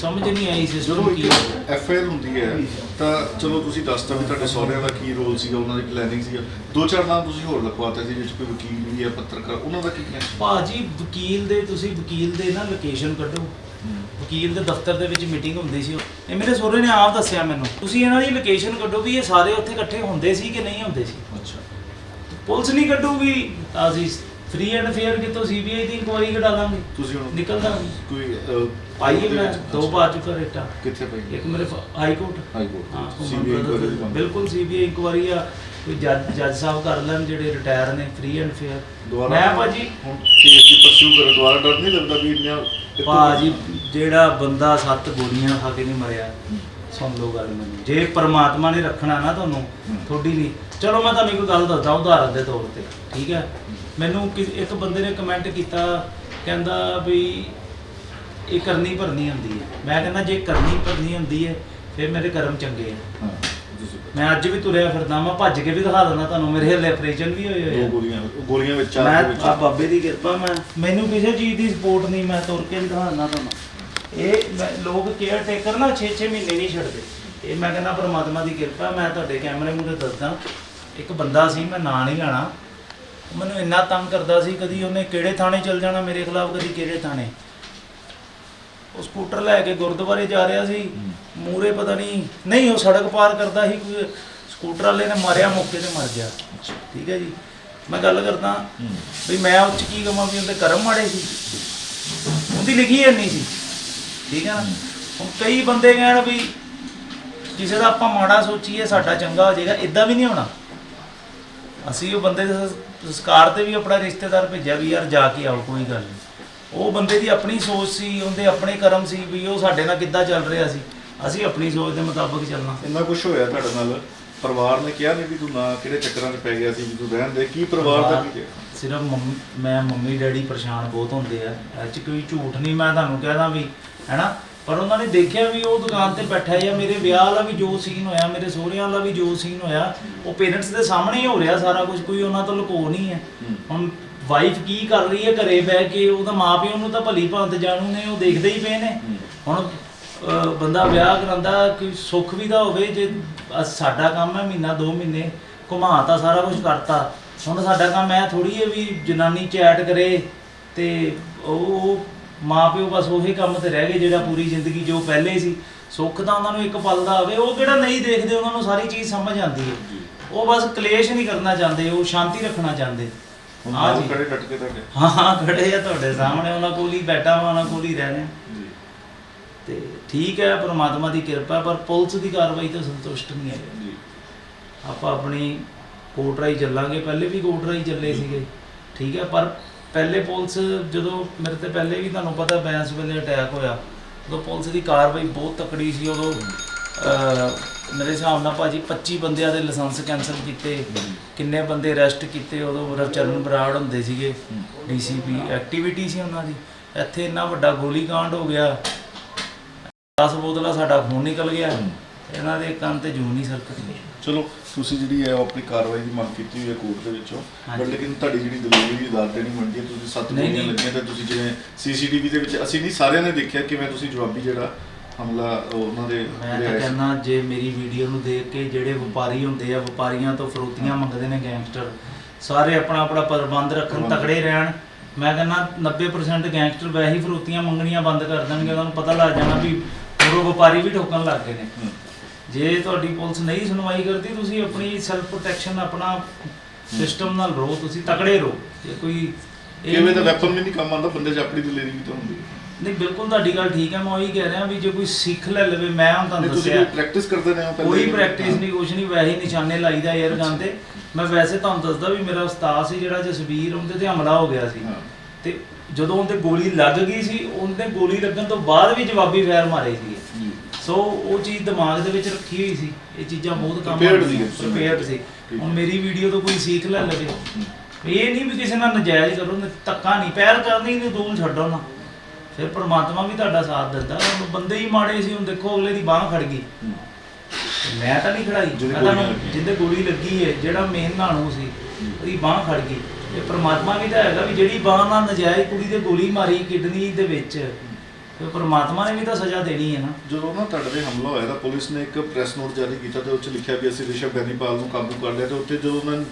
ਸਮਝ ਨਹੀਂ ਆਈ ਜਦੋਂ ਸਿਸਟਮ ਕੀ ਹੈ। ਐਫ ਆਈ ਆਰ ਹੁੰਦੀ ਹੈ ਤਾਂ ਚਲੋ ਤੁਸੀਂ ਦੱਸਤਾ ਵੀ ਤੁਹਾਡੇ ਸਹੁਰਿਆਂ ਦਾ ਕੀ ਰੋਲ ਸੀਗਾ ਉਹਨਾਂ ਦੀ ਪਲੈਨਿੰਗ ਸੀਗਾ। ਦੋ ਚਾਰ ਨਾਮ ਤੁਸੀਂ ਹੋਰ ਲਿਖਵਾਤੇ ਸੀ ਜਿਸ 'ਚ ਕੋਈ ਵਕੀਲ ਵੀ ਹੈ ਪੱਤਰਕਾਰ ਉਹਨਾਂ ਦਾ ਕੀ ਕਨੈਕਸ਼ਨ ਭਾਜੀ ਵਕੀਲ ਦੇ ਤੁਸੀਂ ਵਕੀਲ ਦੇ ਨਾ ਲੋਕੇਸ਼ਨ ਕੱਢੋ। ਵਕੀਲ ਦੇ ਦਫ਼ਤਰ ਦੇ ਵਿੱਚ ਮੀਟਿੰਗ ਹੁੰਦੀ ਸੀ। ਇਹ ਮੇਰੇ ਸਹੁਰੇ ਨੇ ਆਪ ਦੱਸਿਆ ਮੈਨੂੰ। ਤੁਸੀਂ ਇਹਨਾਂ ਦੀ ਲੋਕੇਸ਼ਨ ਕੱਢੋ ਵੀ ਇਹ ਸਾਰੇ ਉੱਥੇ ਇਕੱਠੇ ਹੁੰਦੇ ਸੀ ਕਿ ਨਹੀਂ ਹੁੰਦੇ ਸੀ। ਅੱਛਾ। ਪੁਲਿਸ ਨਹੀਂ ਕੱਢੂਗੀ ਤਾਂ ਅਸੀਂ ਫ੍ਰੀ ਐਂਡ ਫੇਅਰ ਕਿਤੋਂ ਸੀਬੀਆਈ ਦੀ ਇਨਕੁਆਇਰੀ ਕਢਾ ਲਾਂਗੇ ਤੁਸੀਂ ਹੁਣ ਨਿਕਲਦਾ ਕੋਈ ਅਹ, ਪਾਈਏ ਮੈਂ। ਦੋ ਪਾ ਚੁੱਕਾ ਰੇਟਾ। ਕਿੱਥੇ ਪਈ ਇੱਕ ਮੇਰੇ high court high court CBI ਬੰਦ ਬਿਲਕੁਲ ਸੀਬੀਆਈ ਇਨਕੁਆਇਰੀ ਆ। ਕੋਈ ਜੱਜ ਜੱਜ ਸਾਹਿਬ ਕਰ ਲੈਣ ਜਿਹੜੇ ਰਿਟਾਇਰ ਨੇ ਫ੍ਰੀ ਐਂਡ ਫੇਅਰ ਦੁਬਾਰਾ ਮੈਂ ਭਾਜੀ ਹੁਣ ਕੇਸ ਦੀ ਪਰਸਿਊ ਕਰੋ ਦੁਬਾਰਾ ਡਰ ਨਹੀਂ ਲੱਗਦਾ ਵੀ ਇੰਨਾ ਭਾਜੀ ਜਿਹੜਾ ਬੰਦਾ ਸੱਤ ਗੋਲੀਆਂ ਖਾ ਕੇ ਨਹੀਂ ਮਰਿਆ ਸੁਣ ਲਓ ਗੱਲ ਮੈਨੂੰ। ਜੇ ਪ੍ਰਮਾਤਮਾ ਨੇ ਰੱਖਣਾ ਨਾ ਤੁਹਾਨੂੰ ਹੂੰ। ਥੋੜੀ ਨਹੀਂ। ਚਲੋ ਮੈਂ ਤੁਹਾਨੂੰ ਇੱਕ ਗੱਲ ਦੱਸਦਾ ਉਦਾਹਰਨ ਦੇ ਤੌਰ ਤੇ ਠੀਕ ਹੈ? ਮੈਨੂੰ ਕਿਸ- ਇੱਕ ਬੰਦੇ ਨੇ ਕਮੈਂਟ ਕੀਤਾ ਕਹਿੰਦਾ ਵੀ ਇਹ ਕਰਨੀ ਭਰਨੀ ਹੁੰਦੀ ਹੈ। ਮੈਂ ਕਹਿੰਦਾ ਜੇ ਕਰਨੀ ਭਰਨੀ ਹੁੰਦੀ ਹੈ ਫਿਰ ਮੇਰੇ ਕਰਮ ਚੰਗੇ ਆ। ਹਾਂ ਤੁਸੀਂ ਮੈਂ ਅੱਜ ਵੀ ਤੁਰਿਆ ਫਿਰਦਾ ਮੈਂ ਭੱਜ ਕੇ ਵੀ ਦਿਖਾ ਦਿੰਦਾ ਤੁਹਾਨੂੰ ਮੇਰੇ ਹਲੇ ਆਪਰੇਸ਼ਨ ਵੀ ਹੋਏ ਹੋਏ ਦੋ ਆ ਗੋਲੀਆਂ ਵਿੱਚ ਚਾਰ ਮੈਂ ਦੇ ਵਿੱਚ। ਆ ਬਾਬੇ ਦੀ ਕਿਰਪਾ ਮੈਂ ਮੈਨੂੰ ਕਿਸੇ ਚੀਜ਼ ਦੀ ਸਪੋਰਟ ਨਹੀਂ ਮੈਂ ਤੁਰ ਕੇ ਵੀ ਦਿਖਾਉਣਾ ਤੁਹਾਨੂੰ। ਇਹ ਮੈਂ- ਲੋਕ ਕੇਅਰ ਟੇਕਰ ਨਾ 6-6 ਮਹੀਨੇ ਨਹੀਂ ਛੱਡਦੇ। ਇਹ ਮੈਂ ਕਹਿੰਦਾ ਪਰਮਾਤਮਾ ਦੀ ਕਿਰਪਾ ਮੈਂ ਤੁਹਾਡੇ ਕੈਮਰੇ ਮੂਹਰੇ ਦੱਸਦਾ। ਇੱਕ ਬੰਦਾ ਸੀ ਮੈਂ ਨਾਂ ਨਹੀਂ ਲੈਣਾ ਉਹ ਮੈਨੂੰ ਇੰਨਾ ਤੰਗ ਕਰਦਾ ਸੀ ਕਦੀ ਉਹਨੇ ਕਿਹੜੇ ਥਾਣੇ ਚਲ ਜਾਣਾ ਮੇਰੇ ਖਿਲਾਫ ਕਦੀ ਕਿਹੜੇ ਥਾਣੇ। ਉਹ ਸਕੂਟਰ ਲੈ ਕੇ ਗੁਰਦੁਆਰੇ ਜਾ ਰਿਹਾ ਸੀ ਮੂਰੇ ਪਤਾ ਨਹੀਂ ਨਹੀਂ ਉਹ ਸੜਕ ਪਾਰ ਕਰਦਾ ਸੀ ਕੋਈ ਸਕੂਟਰ ਵਾਲੇ ਨੇ ਮਾਰਿਆ ਮੌਕੇ ਤੇ ਮਰ ਗਿਆ। ਠੀਕ ਹੈ ਜੀ। ਮੈਂ ਗੱਲ ਕਰਦਾ। ਵੀ ਮੈਂ ਉੱਚ ਕੀ ਕਮਾਂ ਵੀ ਉਹਦੇ ਕਰਮ ਮਾੜੇ ਸੀ? ਉਹਦੀ ਲਿਖੀ ਨਹੀਂ ਸੀ। ਠੀਕ ਹੈ ਨਾ? ਹੁਣ ਕਈ ਬੰਦੇ ਕਹਿਣ ਵੀ ਕਿਸੇ ਦਾ ਆਪਾਂ ਮਾੜਾ ਸੋਚੀਏ ਸਾਡਾ ਚੰਗਾ ਹੋ ਜਾਏਗਾ ਇਦਾਂ ਵੀ ਨਹੀਂ ਹੋਣਾ। ਅਸੀਂ ਉਹ ਬੰਦੇ ਦੇ ਸੰਸਕਾਰ ਤੇ ਵੀ ਆਪਣਾ ਰਿਸ਼ਤੇਦਾਰ ਭੇਜਿਆ ਵੀ ਯਾਰ ਜਾ ਕੇ ਆਓ ਕੋਈ ਗੱਲ ਨਹੀਂ। ਉਹ ਬੰਦੇ ਦੀ ਆਪਣੀ ਸੋਚ ਸੀ ਉਹਦੇ ਆਪਣੇ ਕਰਮ ਸੀ ਵੀ ਉਹ ਸਾਡੇ ਨਾਲ ਕਿੱਦਾਂ ਚੱਲ ਰਿਹਾ ਸੀ। ਅਸੀਂ ਆਪਣੀ ਸੋਚ ਦੇ ਮੁਤਾਬਕ ਚੱਲਣਾ। ਇੰਨਾ ਕੁਝ ਹੋਇਆ ਤੁਹਾਡੇ ਨਾਲ। ਪਰਿਵਾਰ ਨੇ ਕਿਹਾ ਨਹੀਂ ਵੀ ਤੂੰ ਨਾ ਕਿਹੜੇ ਚੱਕਰਾਂ 'ਚ ਪੈ ਗਿਆ ਸੀ ਵੀ ਤੂੰ ਰਹਿਣ ਦੇ। ਕੀ ਪਰਿਵਾਰ ਦਾ ਕੀ ਕਿਹਾ ਸਿਰਫ ਮੰਮੀ ਮੈਂ ਮੰਮੀ ਡੈਡੀ ਪਰੇਸ਼ਾਨ ਬਹੁਤ ਹੁੰਦੇ ਆ। ਇਹ 'ਚ ਕੋਈ ਝੂਠ ਨਹੀਂ ਮੈਂ ਤੁਹਾਨੂੰ ਕਹਿਦਾ ਵੀ ਹੈਨਾ? ਪਰ ਉਹਨਾਂ ਨੇ ਦੇਖਿਆ ਵੀ ਉਹ ਦੁਕਾਨ ਤੇ ਬੈਠਾ ਜਾਂ ਮੇਰੇ ਵਿਆਹ ਵਾਲਾ ਵੀ ਜੋ ਸੀਨ ਹੋਇਆ ਮੇਰੇ ਸਹੁਰਿਆਂ ਵਾਲਾ ਵੀ ਜੋ ਸੀਨ ਹੋਇਆ ਉਹ ਪੇਰੈਂਟਸ ਦੇ ਸਾਹਮਣੇ ਹੀ ਹੋ ਰਿਹਾ ਸਾਰਾ ਕੁਝ ਕੋਈ ਉਹਨਾਂ ਤੋਂ ਲੁਕੋ ਨਹੀਂ ਹੈ। ਹੁਣ ਵਾਈਫ ਕੀ ਕਰ ਰਹੀ ਹੈ ਘਰੇ ਬਹਿ ਕੇ ਉਹਦਾ ਮਾਪਿਓ ਨੂੰ ਤਾਂ ਭਲੀ ਭਾਂਤ ਜਾਣੂ ਨੇ ਉਹ ਦੇਖਦੇ ਹੀ ਪਏ ਨੇ। ਹੁਣ ਬੰਦਾ ਵਿਆਹ ਕਰਾਂਦਾ ਕੋਈ ਸੁੱਖ ਵੀ ਤਾਂ ਹੋਵੇ ਜੇ ਸਾਡਾ ਕੰਮ ਹੈ ਮਹੀਨਾ ਦੋ ਮਹੀਨੇ ਘੁਮਾਤਾ ਸਾਰਾ ਕੁਝ ਕਰਤਾ ਹੁਣ ਸਾਡਾ ਕੰਮ ਐ ਥੋੜੀ ਹੈ ਵੀ ਜਨਾਨੀ ਚੈਟ ਕਰੇ ਤੇ ਉਹ ਮਾਪਿਓ ਬਸ ਉਹੀ ਕੰਮ ਤੇ ਰਹਿ ਗਏ ਜਿਹੜਾ ਪੂਰੀ ਜ਼ਿੰਦਗੀ ਜੋ ਪਹਿਲੇ ਸੀ। ਸੁੱਖ ਤਾਂ ਉਹਨਾਂ ਨੂੰ ਇੱਕ ਪਲ ਦਾ ਹੋਵੇ ਉਹ ਕਿਹੜਾ ਨਹੀਂ ਦੇਖਦੇ ਉਹਨਾਂ ਨੂੰ ਸਾਰੀ ਚੀਜ਼ ਸਮਝ ਆਉਂਦੀ ਹੈ। ਉਹ ਬਸ ਕਲੇਸ਼ ਨਹੀਂ ਕਰਨਾ ਚਾਹੁੰਦੇ ਉਹ ਸ਼ਾਂਤੀ ਰੱਖਣਾ ਚਾਹੁੰਦੇ। ਹੁਣ ਹਾਂ ਜੀ। ਖੜੇ ਡਟ ਕੇ ਤੁਹਾਡੇ। ਹਾਂ ਹਾਂ ਖੜੇ ਆ ਤੁਹਾਡੇ ਸਾਹਮਣੇ ਉਹਨਾਂ ਕੋਲ ਹੀ ਬੈਠਾ ਵਾ ਉਹਨਾਂ ਕੋਲ ਹੀ ਰਹਿ ਰਿਹਾ ਜੀ। ਤੇ ਠੀਕ ਹੈ ਪ੍ਰਮਾਤਮਾ ਦੀ ਕਿਰਪਾ ਪਰ ਪੁਲਿਸ ਦੀ ਕਾਰਵਾਈ ਤੋਂ ਸੰਤੁਸ਼ਟ ਨਹੀਂ ਹੈ ਜੀ। ਆਪਾਂ ਆਪਣੀ ਕੋਰਟ ਰਾਈ ਚੱਲਾਂਗੇ ਪਹਿਲੇ ਵੀ ਕੋਰਟ ਰਾਈ ਚੱਲੇ ਸੀਗੇ। ਠੀਕ ਹੈ ਪਰ ਪਹਿਲੇ ਪੁਲਿਸ ਜਦੋਂ ਮੇਰੇ ਤੇ ਪਹਿਲੇ ਵੀ ਤੁਹਾਨੂੰ ਪਤਾ ਬੈਂਸ ਵੇਲੇ ਅਟੈਕ ਹੋਇਆ ਉਦੋਂ ਪੁਲਿਸ ਦੀ ਕਾਰਵਾਈ ਬਹੁਤ ਤਕੜੀ ਸੀ ਉਦੋਂ ਅਹ, ਮੇਰੇ ਹਿਸਾਬ ਨਾਲ ਭਾਜੀ 25 ਬੰਦਿਆਂ ਦੇ ਲਾਇਸੈਂਸ ਕੈਨਸਲ ਕੀਤੇ ਕਿੰਨੇ ਬੰਦੇ ਅਰੈਸਟ ਕੀਤੇ ਉਦੋਂ ਰਵਚਰਨ ਬਰਾੜ ਹੁੰਦੇ ਸੀਗੇ ਡੀਸੀਪੀ ਐਕਟੀਵਿਟੀ ਸੀ ਉਹਨਾਂ ਦੀ ਇੱਥੇ ਇੰਨਾ ਵੱਡਾ ਗੋਲੀकांड ਹੋ ਗਿਆ 10 ਬੋਤਲਾਂ ਸਾਡਾ ਖੂਨ ਨਿਕਲ ਗਿਆ। ਇਹਨਾਂ ਦੇ ਕੰਨ ਤੇ ਜੂੰ ਨਹੀਂ ਸਰਕਦੀ ਚਲੋ ਤੁਸੀਂ ਜਿਹੜੀ ਹੈ ਉਹ ਆਪਣੀ ਕਾਰਵਾਈ ਦੀ ਮੰਗ ਕੀਤੀ ਹੋਈ ਹੈ ਕੋਰਟ ਦੇ ਵਿੱਚੋਂ। ਬਟ ਲੇਕਿਨ ਤੁਹਾਡੀ ਜਿਹੜੀ ਦਲੀਲ ਅਦਾਲਤ ਨਹੀਂ ਮੰਨਦੀ ਹੈ ਤੁਸੀਂ ਸੱਤ ਨਹੀਂ, ਗੋਲੀਆਂ ਨਹੀਂ। ਲੱਗੀਆਂ ਤੇ ਤੁਸੀਂ ਜਿਵੇਂ ਸੀਸੀਟੀਵੀ ਦੇ ਵਿੱਚ ਅਸੀਂ ਨਹੀਂ ਸਾਰਿਆਂ ਨੇ ਦੇਖਿਆ ਕਿਵੇਂ ਤੁਸੀਂ ਜਵਾਬੀ ਜਿਹੜਾ ਹਮਲਾ ਉਹ ਉਹਨਾਂ ਦੇ ਮੈਂ ਤਾਂ। ਕਹਿੰਦਾ ਜੇ ਮੇਰੀ ਵੀਡੀਓ ਨੂੰ ਦੇਖ ਕੇ ਜਿਹੜੇ ਵਪਾਰੀ ਹੁੰਦੇ ਆ ਵਪਾਰੀਆਂ ਤੋਂ ਫਰੋਤੀਆਂ ਮੰਗਦੇ ਨੇ ਗੈਂਗਸਟਰ ਸਾਰੇ ਆਪਣਾ ਆਪਣਾ ਪ੍ਰਬੰਧ ਰੱਖਣ ਪ੍ਰਬੰਧ। ਤਕੜੇ ਰਹਿਣ ਮੈਂ ਕਹਿੰਦਾ 90% ਗੈਂਗਸਟਰ ਵੈਸੇ ਹੀ ਫਰੋਤੀਆਂ ਮੰਗਣੀਆਂ ਬੰਦ ਕਰ ਦੇਣਗੇ ਉਹਨਾਂ ਨੂੰ ਪਤਾ ਲੱਗ ਜਾਣਾ ਵੀ ਪੂਰੋ ਵਪਾਰੀ ਵੀ ਠੋਕਣ ਲੱਗ ਗਏ ਨੇ ਹੂੰ। ਜੇ ਤੁਹਾਡੀ ਪੁਲਿਸ ਨਹੀਂ ਸੁਣਵਾਈ ਕਰਦੀ ਤੁਸੀਂ ਆਪਣੀ ਸੈਲਫ ਪ੍ਰੋਟੈਕਸ਼ਨ ਆਪਣਾ ਸਿਸਟਮ ਨਾਲ ਰਹੋ ਤੁਸੀਂ ਤਕੜੇ ਰਹੋ। ਜੇ ਕੋਈ ਇਹ ਕਿਵੇਂ ਨਹੀਂ- ਵੈਪਨ ਵੀ ਨਹੀਂ ਕੰਮ ਆਉਂਦਾ ਬੰਦੇ 'ਚ ਆਪਣੀ ਦਲੇਰੀ ਵੀ ਤਾਂ ਹੁੰਦੀ ਹੈ। ਨਹੀਂ ਬਿਲਕੁਲ ਤੁਹਾਡੀ ਗੱਲ ਠੀਕ ਹੈ ਮੈਂ ਉਹੀ ਕਹਿ ਰਿਹਾ ਵੀ ਜੇ ਕੋਈ ਸਿੱਖ ਲੈ ਲਵੇ ਮੈਂ ਹੁਣ ਨਹੀਂ ਤੁਹਾਨੂੰ ਤੁਸੀਂ ਦੱਸਿਆ। ਪ੍ਰੈਕਟਿਸ ਕਰਦੇ ਨੇ ਹੋ ਪਹਿਲੇ ਕੋਈ? ਪ੍ਰੈਕਟਿਸ ਨਹੀਂ ਕੁਛ ਨਹੀਂ ਵੈਸੇ ਹੀ ਨਿਸ਼ਾਨੇ ਲਾਈਦਾ 에ਅਰ ਗਨ ਤੇ। ਮੈਂ ਵੈਸੇ ਤੁਹਾਨੂੰ ਦੱਸਦਾ ਵੀ ਮੇਰਾ ਉਸਤਾਦ ਸੀ ਜਿਹੜਾ ਜਸਵੀਰ ਉਹਦੇ ਤੇ ਹਮਲਾ ਹੋ ਗਿਆ ਸੀ। ਹਾਂ। ਤੇ ਜਦੋਂ ਉਹਦੇ ਗੋਲੀ ਲੱਗ ਗਈ ਸੀ ਉਹਦੇ ਗੋਲੀ ਲੱਗਣ ਤੋਂ ਬਾਅਦ ਵੀ ਜਵਾਬੀ ਫੈਰ ਮਾਰੇ ਸੀ। ਸੋ ਉਹ ਚੀਜ਼ ਦਿਮਾਗ ਦੇ ਵਿੱਚ ਰੱਖੀ ਹੋਈ ਸੀ ਇਹ ਚੀਜ਼ਾਂ ਬਹੁਤ ਕੰਮ Prepared ਸੀ। prepared ਸੀ। ਠੀਕ ਹੁਣ ਮੇਰੀ ਵੀਡੀਓ ਤੋਂ ਕੋਈ ਸਿੱਖ ਲੈ ਲਵੇ। ਇਹ ਨਹੀਂ ਵੀ ਕਿਸੇ ਨਾਲ ਨਜਾਇਜ਼ ਕਰੋ ਨ- ਧੱਕਾ ਨਹੀਂ। ਪਹਿਲ ਕਰਨੀ ਨਹੀਂ ਦੂਲ ਛੱਡੋ ਨਾ ਫਿਰ ਪ੍ਰਮਾਤਮਾ ਵੀ ਤੁਹਾਡਾ ਸਾਥ ਦਿੰਦਾ। ਹੁਣ ਬੰਦੇ ਹੀ ਮਾੜੇ ਸੀ ਹੁਣ ਦੇਖੋ ਅਗਲੇ ਦੀ ਬਾਹ ਖੜ ਗਈ। ਹੂੰ। ਮੈਂ ਤਾਂ ਨਹੀਂ ਖੜਾਈ। ਜਿਹਦੇ ਗੋਲੀ ਤੁਹਾਨੂੰ- ਲੱਗੀ। ਗੋਲੀ ਲੱਗੀ ਹੈ ਜਿਹੜਾ ਮੇਨ ਨਾਣੂ ਸੀ ਉਹਦੀ ਬਾਹ ਖੜ ਗਈ। ਇਹ ਪ੍ਰਮਾਤਮਾ ਵੀ ਤਾਂ ਹੈਗਾ ਵੀ ਜਿਹੜੀ ਬਾਹ ਨਾਲ ਨਜਾਇਜ਼ ਕੁੜੀ ਦੇ ਗੋਲੀ ਮਾਰੀ ਕਿਡਨੀ ਦੇ ਵਿੱਚ ਤੇ ਪ੍ਰਮਾਤਮਾ ਨੇ ਵੀ ਤਾਂ ਸਜ਼ਾ ਦੇਣੀ ਹੈ ਨਾ। ਜਦੋਂ ਨਾ ਤੁਹਾਡੇ ਤੇ ਹਮਲਾ ਹੋਇਆ ਤਾਂ ਪੁਲਿਸ ਨੇ ਇੱਕ ਪ੍ਰੈਸ ਨੋਟ ਜਾਰੀ ਕੀਤਾ ਤੇ ਉੱਚ ਲਿਖਿਆ ਵੀ ਅਸੀਂ ਰਿਸ਼ਵ ਬੈਨੀਪਾਲ ਨੂੰ ਕਾਬੂ ਕਰ ਲਿਆ ਤੇ ਉੱਤੇ ਜਦੋਂ ਉਹਨਾਂ ਨੇ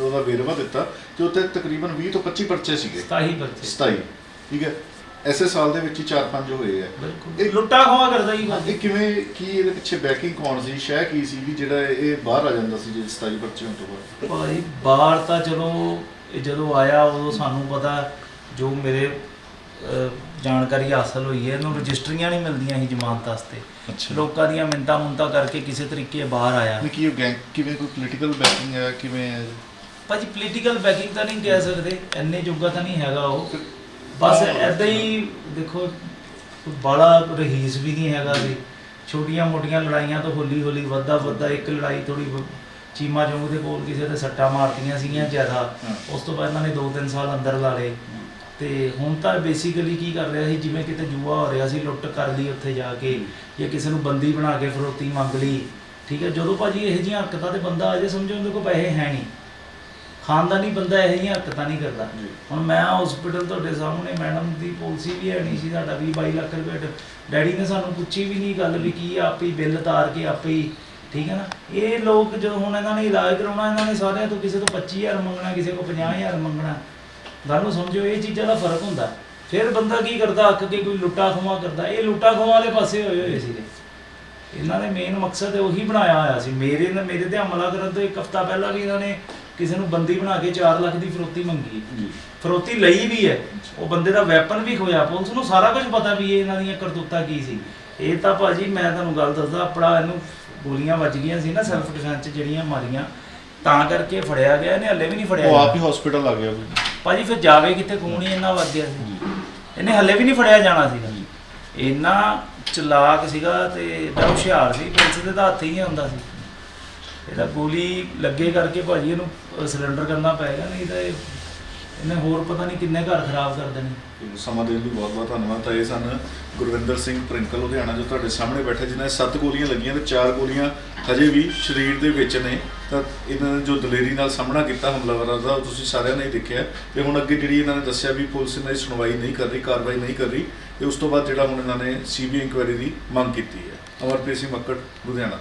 ਉਹਦਾ ਵੇਰਵਾ ਦਿੱਤਾ ਤੇ ਉੱਤੇ ਤਕਰੀਬਨ 20 ਤੋਂ 25 ਪਰਚੇ ਸੀਗੇ। 27 ਬੱਚੇ 27 ਠੀਕ ਹੈ। ਐਸੇ ਸਾਲ ਦੇ ਵਿੱਚ ਹੀ 4-5 ਹੋਏ ਆ। ਬਿਲਕੁਲ। ਇਹ- ਲੁੱਟਾ ਖੋਆ ਕਰਦਾ ਹੀ ਇਹ ਕਿਵੇਂ ਕੀ ਇਹਦੇ ਪਿੱਛੇ ਬੈਕਿੰਗ ਕੌਣ ਸੀ? ਸ਼ਹਿ ਕੀ ਸੀ ਵੀ ਜਿਹੜਾ ਇਹ ਬਾਹਰ ਆ ਜਾਂਦਾ ਸੀ ਜੇ 27 ਬੱਚੇ ਹੋਣ ਤੋਂ ਬਾਅਦ? ਭਾਈ ਬਾਹਰ ਤਾਂ ਚਲੋ ਇਹ ਜਦੋਂ ਆਇਆ ਉਦੋਂ ਸਾਨੂੰ ਪਤਾ ਜੋ ਮੇਰੇ ਜਾਣਕਾਰੀ ਹਾਸਲ ਹੋਈ ਹੈ ਇਹਨੂੰ ਰਜਿਸਟਰੀਆਂ ਨਹੀਂ ਮਿਲਦੀਆਂ ਸੀ ਜ਼ਮਾਨਤ ਵਾਸਤੇ। ਅੱਛਾ। ਲੋਕਾਂ ਦੀਆਂ ਮਿੰਤਾ ਮੁੰਤਾ ਕਰਕੇ ਕਿਸੇ ਤਰੀਕੇ ਬਾਹਰ ਆਇਆ। ਨਹੀਂ ਕੀ ਉਹ ਗੈਂਗ ਕਿਵੇਂ ਕੋਈ ਪੋਲੀਟੀਕਲ ਬੈਕਿੰਗ ਹੈ ਕਿਵੇਂ ਹੈ? ਭਾਜੀ ਪੋਲੀਟੀਕਲ ਬੈਕਿੰਗ ਤਾਂ ਨਹੀਂ ਕਹਿ ਸਕਦੇ ਐਨੇ ਜੋਗਾ ਤਾਂ ਨਹੀਂ ਹੈਗਾ ਉਹ। ਬਸ ਐਦਾਂ ਹੀ ਦੇਖੋ ਬੜਾ ਰਹੀਸ ਵੀ ਨਹੀਂ ਹੈਗਾ ਸੀ। ਛੋਟੀਆਂ ਮੋਟੀਆਂ ਲੜਾਈਆਂ ਤੋਂ ਹੌਲੀ ਹੌਲੀ ਵੱਧਦਾ ਵੱਧਦਾ ਇੱਕ ਲੜਾਈ ਥੋੜੀ ਚੀਮਾ ਜੰਗੂ ਦੇ ਕੋਲ ਕਿਸੇ ਤੇ ਸੱਟਾਂ ਮਾਰਤੀਆਂ ਸੀਗੀਆਂ ਜ਼ਿਆਦਾ। ਉਸ ਤੋਂ ਬਾਅਦ ਇਹਨਾਂ ਨੇ 2-3 ਸਾਲ ਅੰਦਰ ਲਾ ਲਏ। ਤੇ ਹੁਣ ਤਾਂ ਬੇਸਿਕਲੀ ਕੀ ਕਰ ਰਿਹਾ ਸੀ ਜਿਵੇਂ ਕਿਤੇ ਜੂਆ ਹੋ ਰਿਹਾ ਸੀ ਲੁੱਟ ਕਰ ਲਈ ਉੱਥੇ ਜਾ ਕੇ ਜਾਂ ਕਿਸੇ ਨੂੰ ਬੰਦੀ ਬਣਾ ਕੇ ਫਰੋਤੀ ਮੰਗ ਲਈ ਠੀਕ ਹੈ ਜਦੋਂ ਭਾਜੀ ਇਹੋ ਜਿਹੀਆਂ ਹਰਕਤਾਂ ਤੇ ਬੰਦਾ ਆ ਜੇ ਸਮਝੋ ਉਹਦੇ ਕੋਲ ਪੈਸੇ ਹੈ ਨਹੀਂ। ਖਾਨਦਾਨੀ ਬੰਦਾ ਇਹੋ ਜਿਹੀਆਂ ਹਰਕਤਾਂ ਨਹੀਂ ਕਰਦਾ। ਹੁਣ ਮੈਂ ਹਸਪੀਟਲ ਤੁਹਾਡੇ ਸਾਹਮਣੇ ਮੈਡਮ ਦੀ ਪਾਲਿਸੀ ਵੀ ਹੈ ਨਹੀਂ ਸੀ ਸਾਡਾ 20 22 ਲੱਖ ਰੁਪਏ ਡੈਡੀ ਨੇ ਸਾਨੂੰ ਪੁੱਛੀ ਵੀ ਨਹੀਂ ਗੱਲ ਵੀ ਕੀ ਆਪੇ ਹੀ ਬਿੱਲ ਤਾਰ ਕੇ ਆਪੇ ਹੀ ਠੀਕ ਹੈ ਨਾ। ਇਹ ਲੋਕ ਜਦੋਂ ਹੁਣ ਇਹਨਾਂ ਨੇ ਇਲਾਜ ਕਰਾਉਣਾ ਇਹਨਾਂ ਨੇ ਸਾਰਿਆਂ ਤੋਂ ਕਿਸੇ ਤੋਂ 25000 ਮੰਗਣਾ ਕਿਸੇ ਕੋਲ 50000 ਮੰਗਣਾ ਗੱਲ ਨੂੰ ਸਮਝੋ ਇਹ ਚੀਜ਼ਾਂ ਦਾ ਫ਼ਰਕ ਹੁੰਦਾ। ਫਿਰ ਬੰਦਾ ਕੀ ਕਰਦਾ ਅੱਕ ਕੇ ਕੋਈ ਲੁੱਟਾ ਖੋਆ ਕਰਦਾ। ਇਹ ਲੁੱਟਾ ਖੋਆ ਵਾਲੇ ਪਾਸੇ ਹੋਏ ਹੋਏ ਸੀਗੇ। ਇਹਨਾਂ ਨੇ ਮੇਨ ਮਕਸਦ ਉਹੀ ਬਣਾਇਆ ਹੋਇਆ ਸੀ। ਮੇਰੇ ਨੇ ਮੇਰੇ ਤੇ ਹਮਲਾ ਕਰਨ ਤੋਂ ਇੱਕ ਹਫਤਾ ਪਹਿਲਾਂ ਵੀ ਇਹਨਾਂ ਨੇ ਕਿਸੇ ਨੂੰ ਬੰਦੀ ਬਣਾ ਕੇ 4 ਲੱਖ ਦੀ ਫਰੋਤੀ ਮੰਗੀ। ਫਰੋਤੀ ਲਈ ਵੀ ਹੈ। ਉਹ ਬੰਦੇ ਦਾ ਵੈਪਨ ਵੀ ਖੋਇਆ। ਪੁਲਿਸ ਨੂੰ ਸਾਰਾ ਕੁਝ ਪਤਾ ਵੀ ਇਹ ਇਹਨਾਂ ਦੀਆਂ ਕਰਤੂਤਾਂ ਕੀ ਸੀ। ਇਹ ਤਾਂ ਭਾਜੀ ਮੈਂ ਤੁਹਾਨੂੰ ਗੱਲ ਦੱਸਦਾ ਆਪਣਾ ਇਹਨੂੰ ਗੋਲੀਆਂ ਵੱਜ ਗਈਆਂ ਸੀ ਨਾ ਸੈਲਫ ਡਿਫੈਂਸ ਜਿਹੜੀਆਂ ਮਾਰੀਆਂ। ਤਾਂ ਕਰਕੇ ਫੜਿਆ ਗਿਆ ਇਹਨੇ ਹੱਲੇ ਵੀ ਨਹੀਂ ਫੜਿਆ ਉਹ ਆਪ। ਹੀ ਹਸਪੀਟਲ ਆ ਗਿਆ। ਕੋਈ ਭਾਜੀ ਫਿਰ ਜਾਵੇ ਕਿੱਥੇ? ਖੂਨ ਹੀ ਇੰਨਾ ਵੱਧ ਗਿਆ ਸੀ। ਇਹਨੇ ਹੱਲੇ ਵੀ ਨਹੀਂ ਫੜਿਆ ਜਾਣਾ ਸੀਗਾ। ਇੰਨਾ ਚਲਾਕ ਸੀਗਾ ਤੇ ਏਡਾ ਹੁਸ਼ਿਆਰ ਸੀ ਪੁਲਿਸ ਦੇ ਹੱਥ ਹੀ ਹੁੰਦਾ ਸੀ। ਇਹਦਾ ਗੋਲੀ ਲੱਗੇ ਕਰਕੇ ਭਾਜੀ ਇਹਨੂੰ ਸਿਲੰਡਰ ਕਰਨਾ ਪਏਗਾ ਨਹੀਂ ਤਾਂ ਇਹ ਇਹਨੇ ਹੋਰ ਪਤਾ ਨਹੀਂ ਕਿੰਨੇ ਘਰ ਖਰਾਬ ਕਰ ਦੇਣੇ। ਸਮਾਂ ਦੇਣ ਲਈ ਬਹੁਤ ਬਹੁਤ ਧੰਨਵਾਦ। ਤਾਂ ਇਹ ਸਨ ਗੁਰਵਿੰਦਰ ਸਿੰਘ ਪ੍ਰਿੰਕਲ ਲੁਧਿਆਣਾ ਜੋ ਤੁਹਾਡੇ ਸਾਹਮਣੇ ਬੈਠੇ ਜਿਨ੍ਹਾਂ ਦੇ ਸੱਤ ਗੋਲੀਆਂ ਲੱਗੀਆਂ ਤੇ ਚਾਰ ਗੋਲੀਆਂ ਹਜੇ ਵੀ ਸਰੀਰ ਦੇ ਵਿੱਚ ਨੇ। ਤਾਂ ਇਹਨਾਂ ਨੇ ਜੋ ਦਲੇਰੀ ਨਾਲ ਸਾਹਮਣਾ ਕੀਤਾ ਹਮਲਾਵਰਾਂ ਦਾ, ਉਹ ਤੁਸੀਂ ਸਾਰਿਆਂ ਨੇ ਹੀ ਦੇਖਿਆ। ਤੇ ਹੁਣ ਅੱਗੇ ਜਿਹੜੀ ਇਹਨਾਂ ਨੇ ਦੱਸਿਆ ਵੀ ਪੁਲਿਸ ਇਹਨਾਂ ਦੀ ਸੁਣਵਾਈ ਨਹੀਂ ਕਰ ਰਹੀ, ਕਾਰਵਾਈ ਨਹੀਂ ਕਰ ਰਹੀ, ਤੇ ਉਸ ਤੋਂ ਬਾਅਦ ਜਿਹੜਾ ਹੁਣ ਇਹਨਾਂ ਨੇ ਸੀਬੀਆਈ ਇਨਕੁਆਇਰੀ ਦੀ ਮੰਗ ਕੀਤੀ ਹੈ। ਅਮਰਪ੍ਰੀਤ ਸਿੰਘ ਮੱਕੜ, ਲੁਧਿਆਣਾ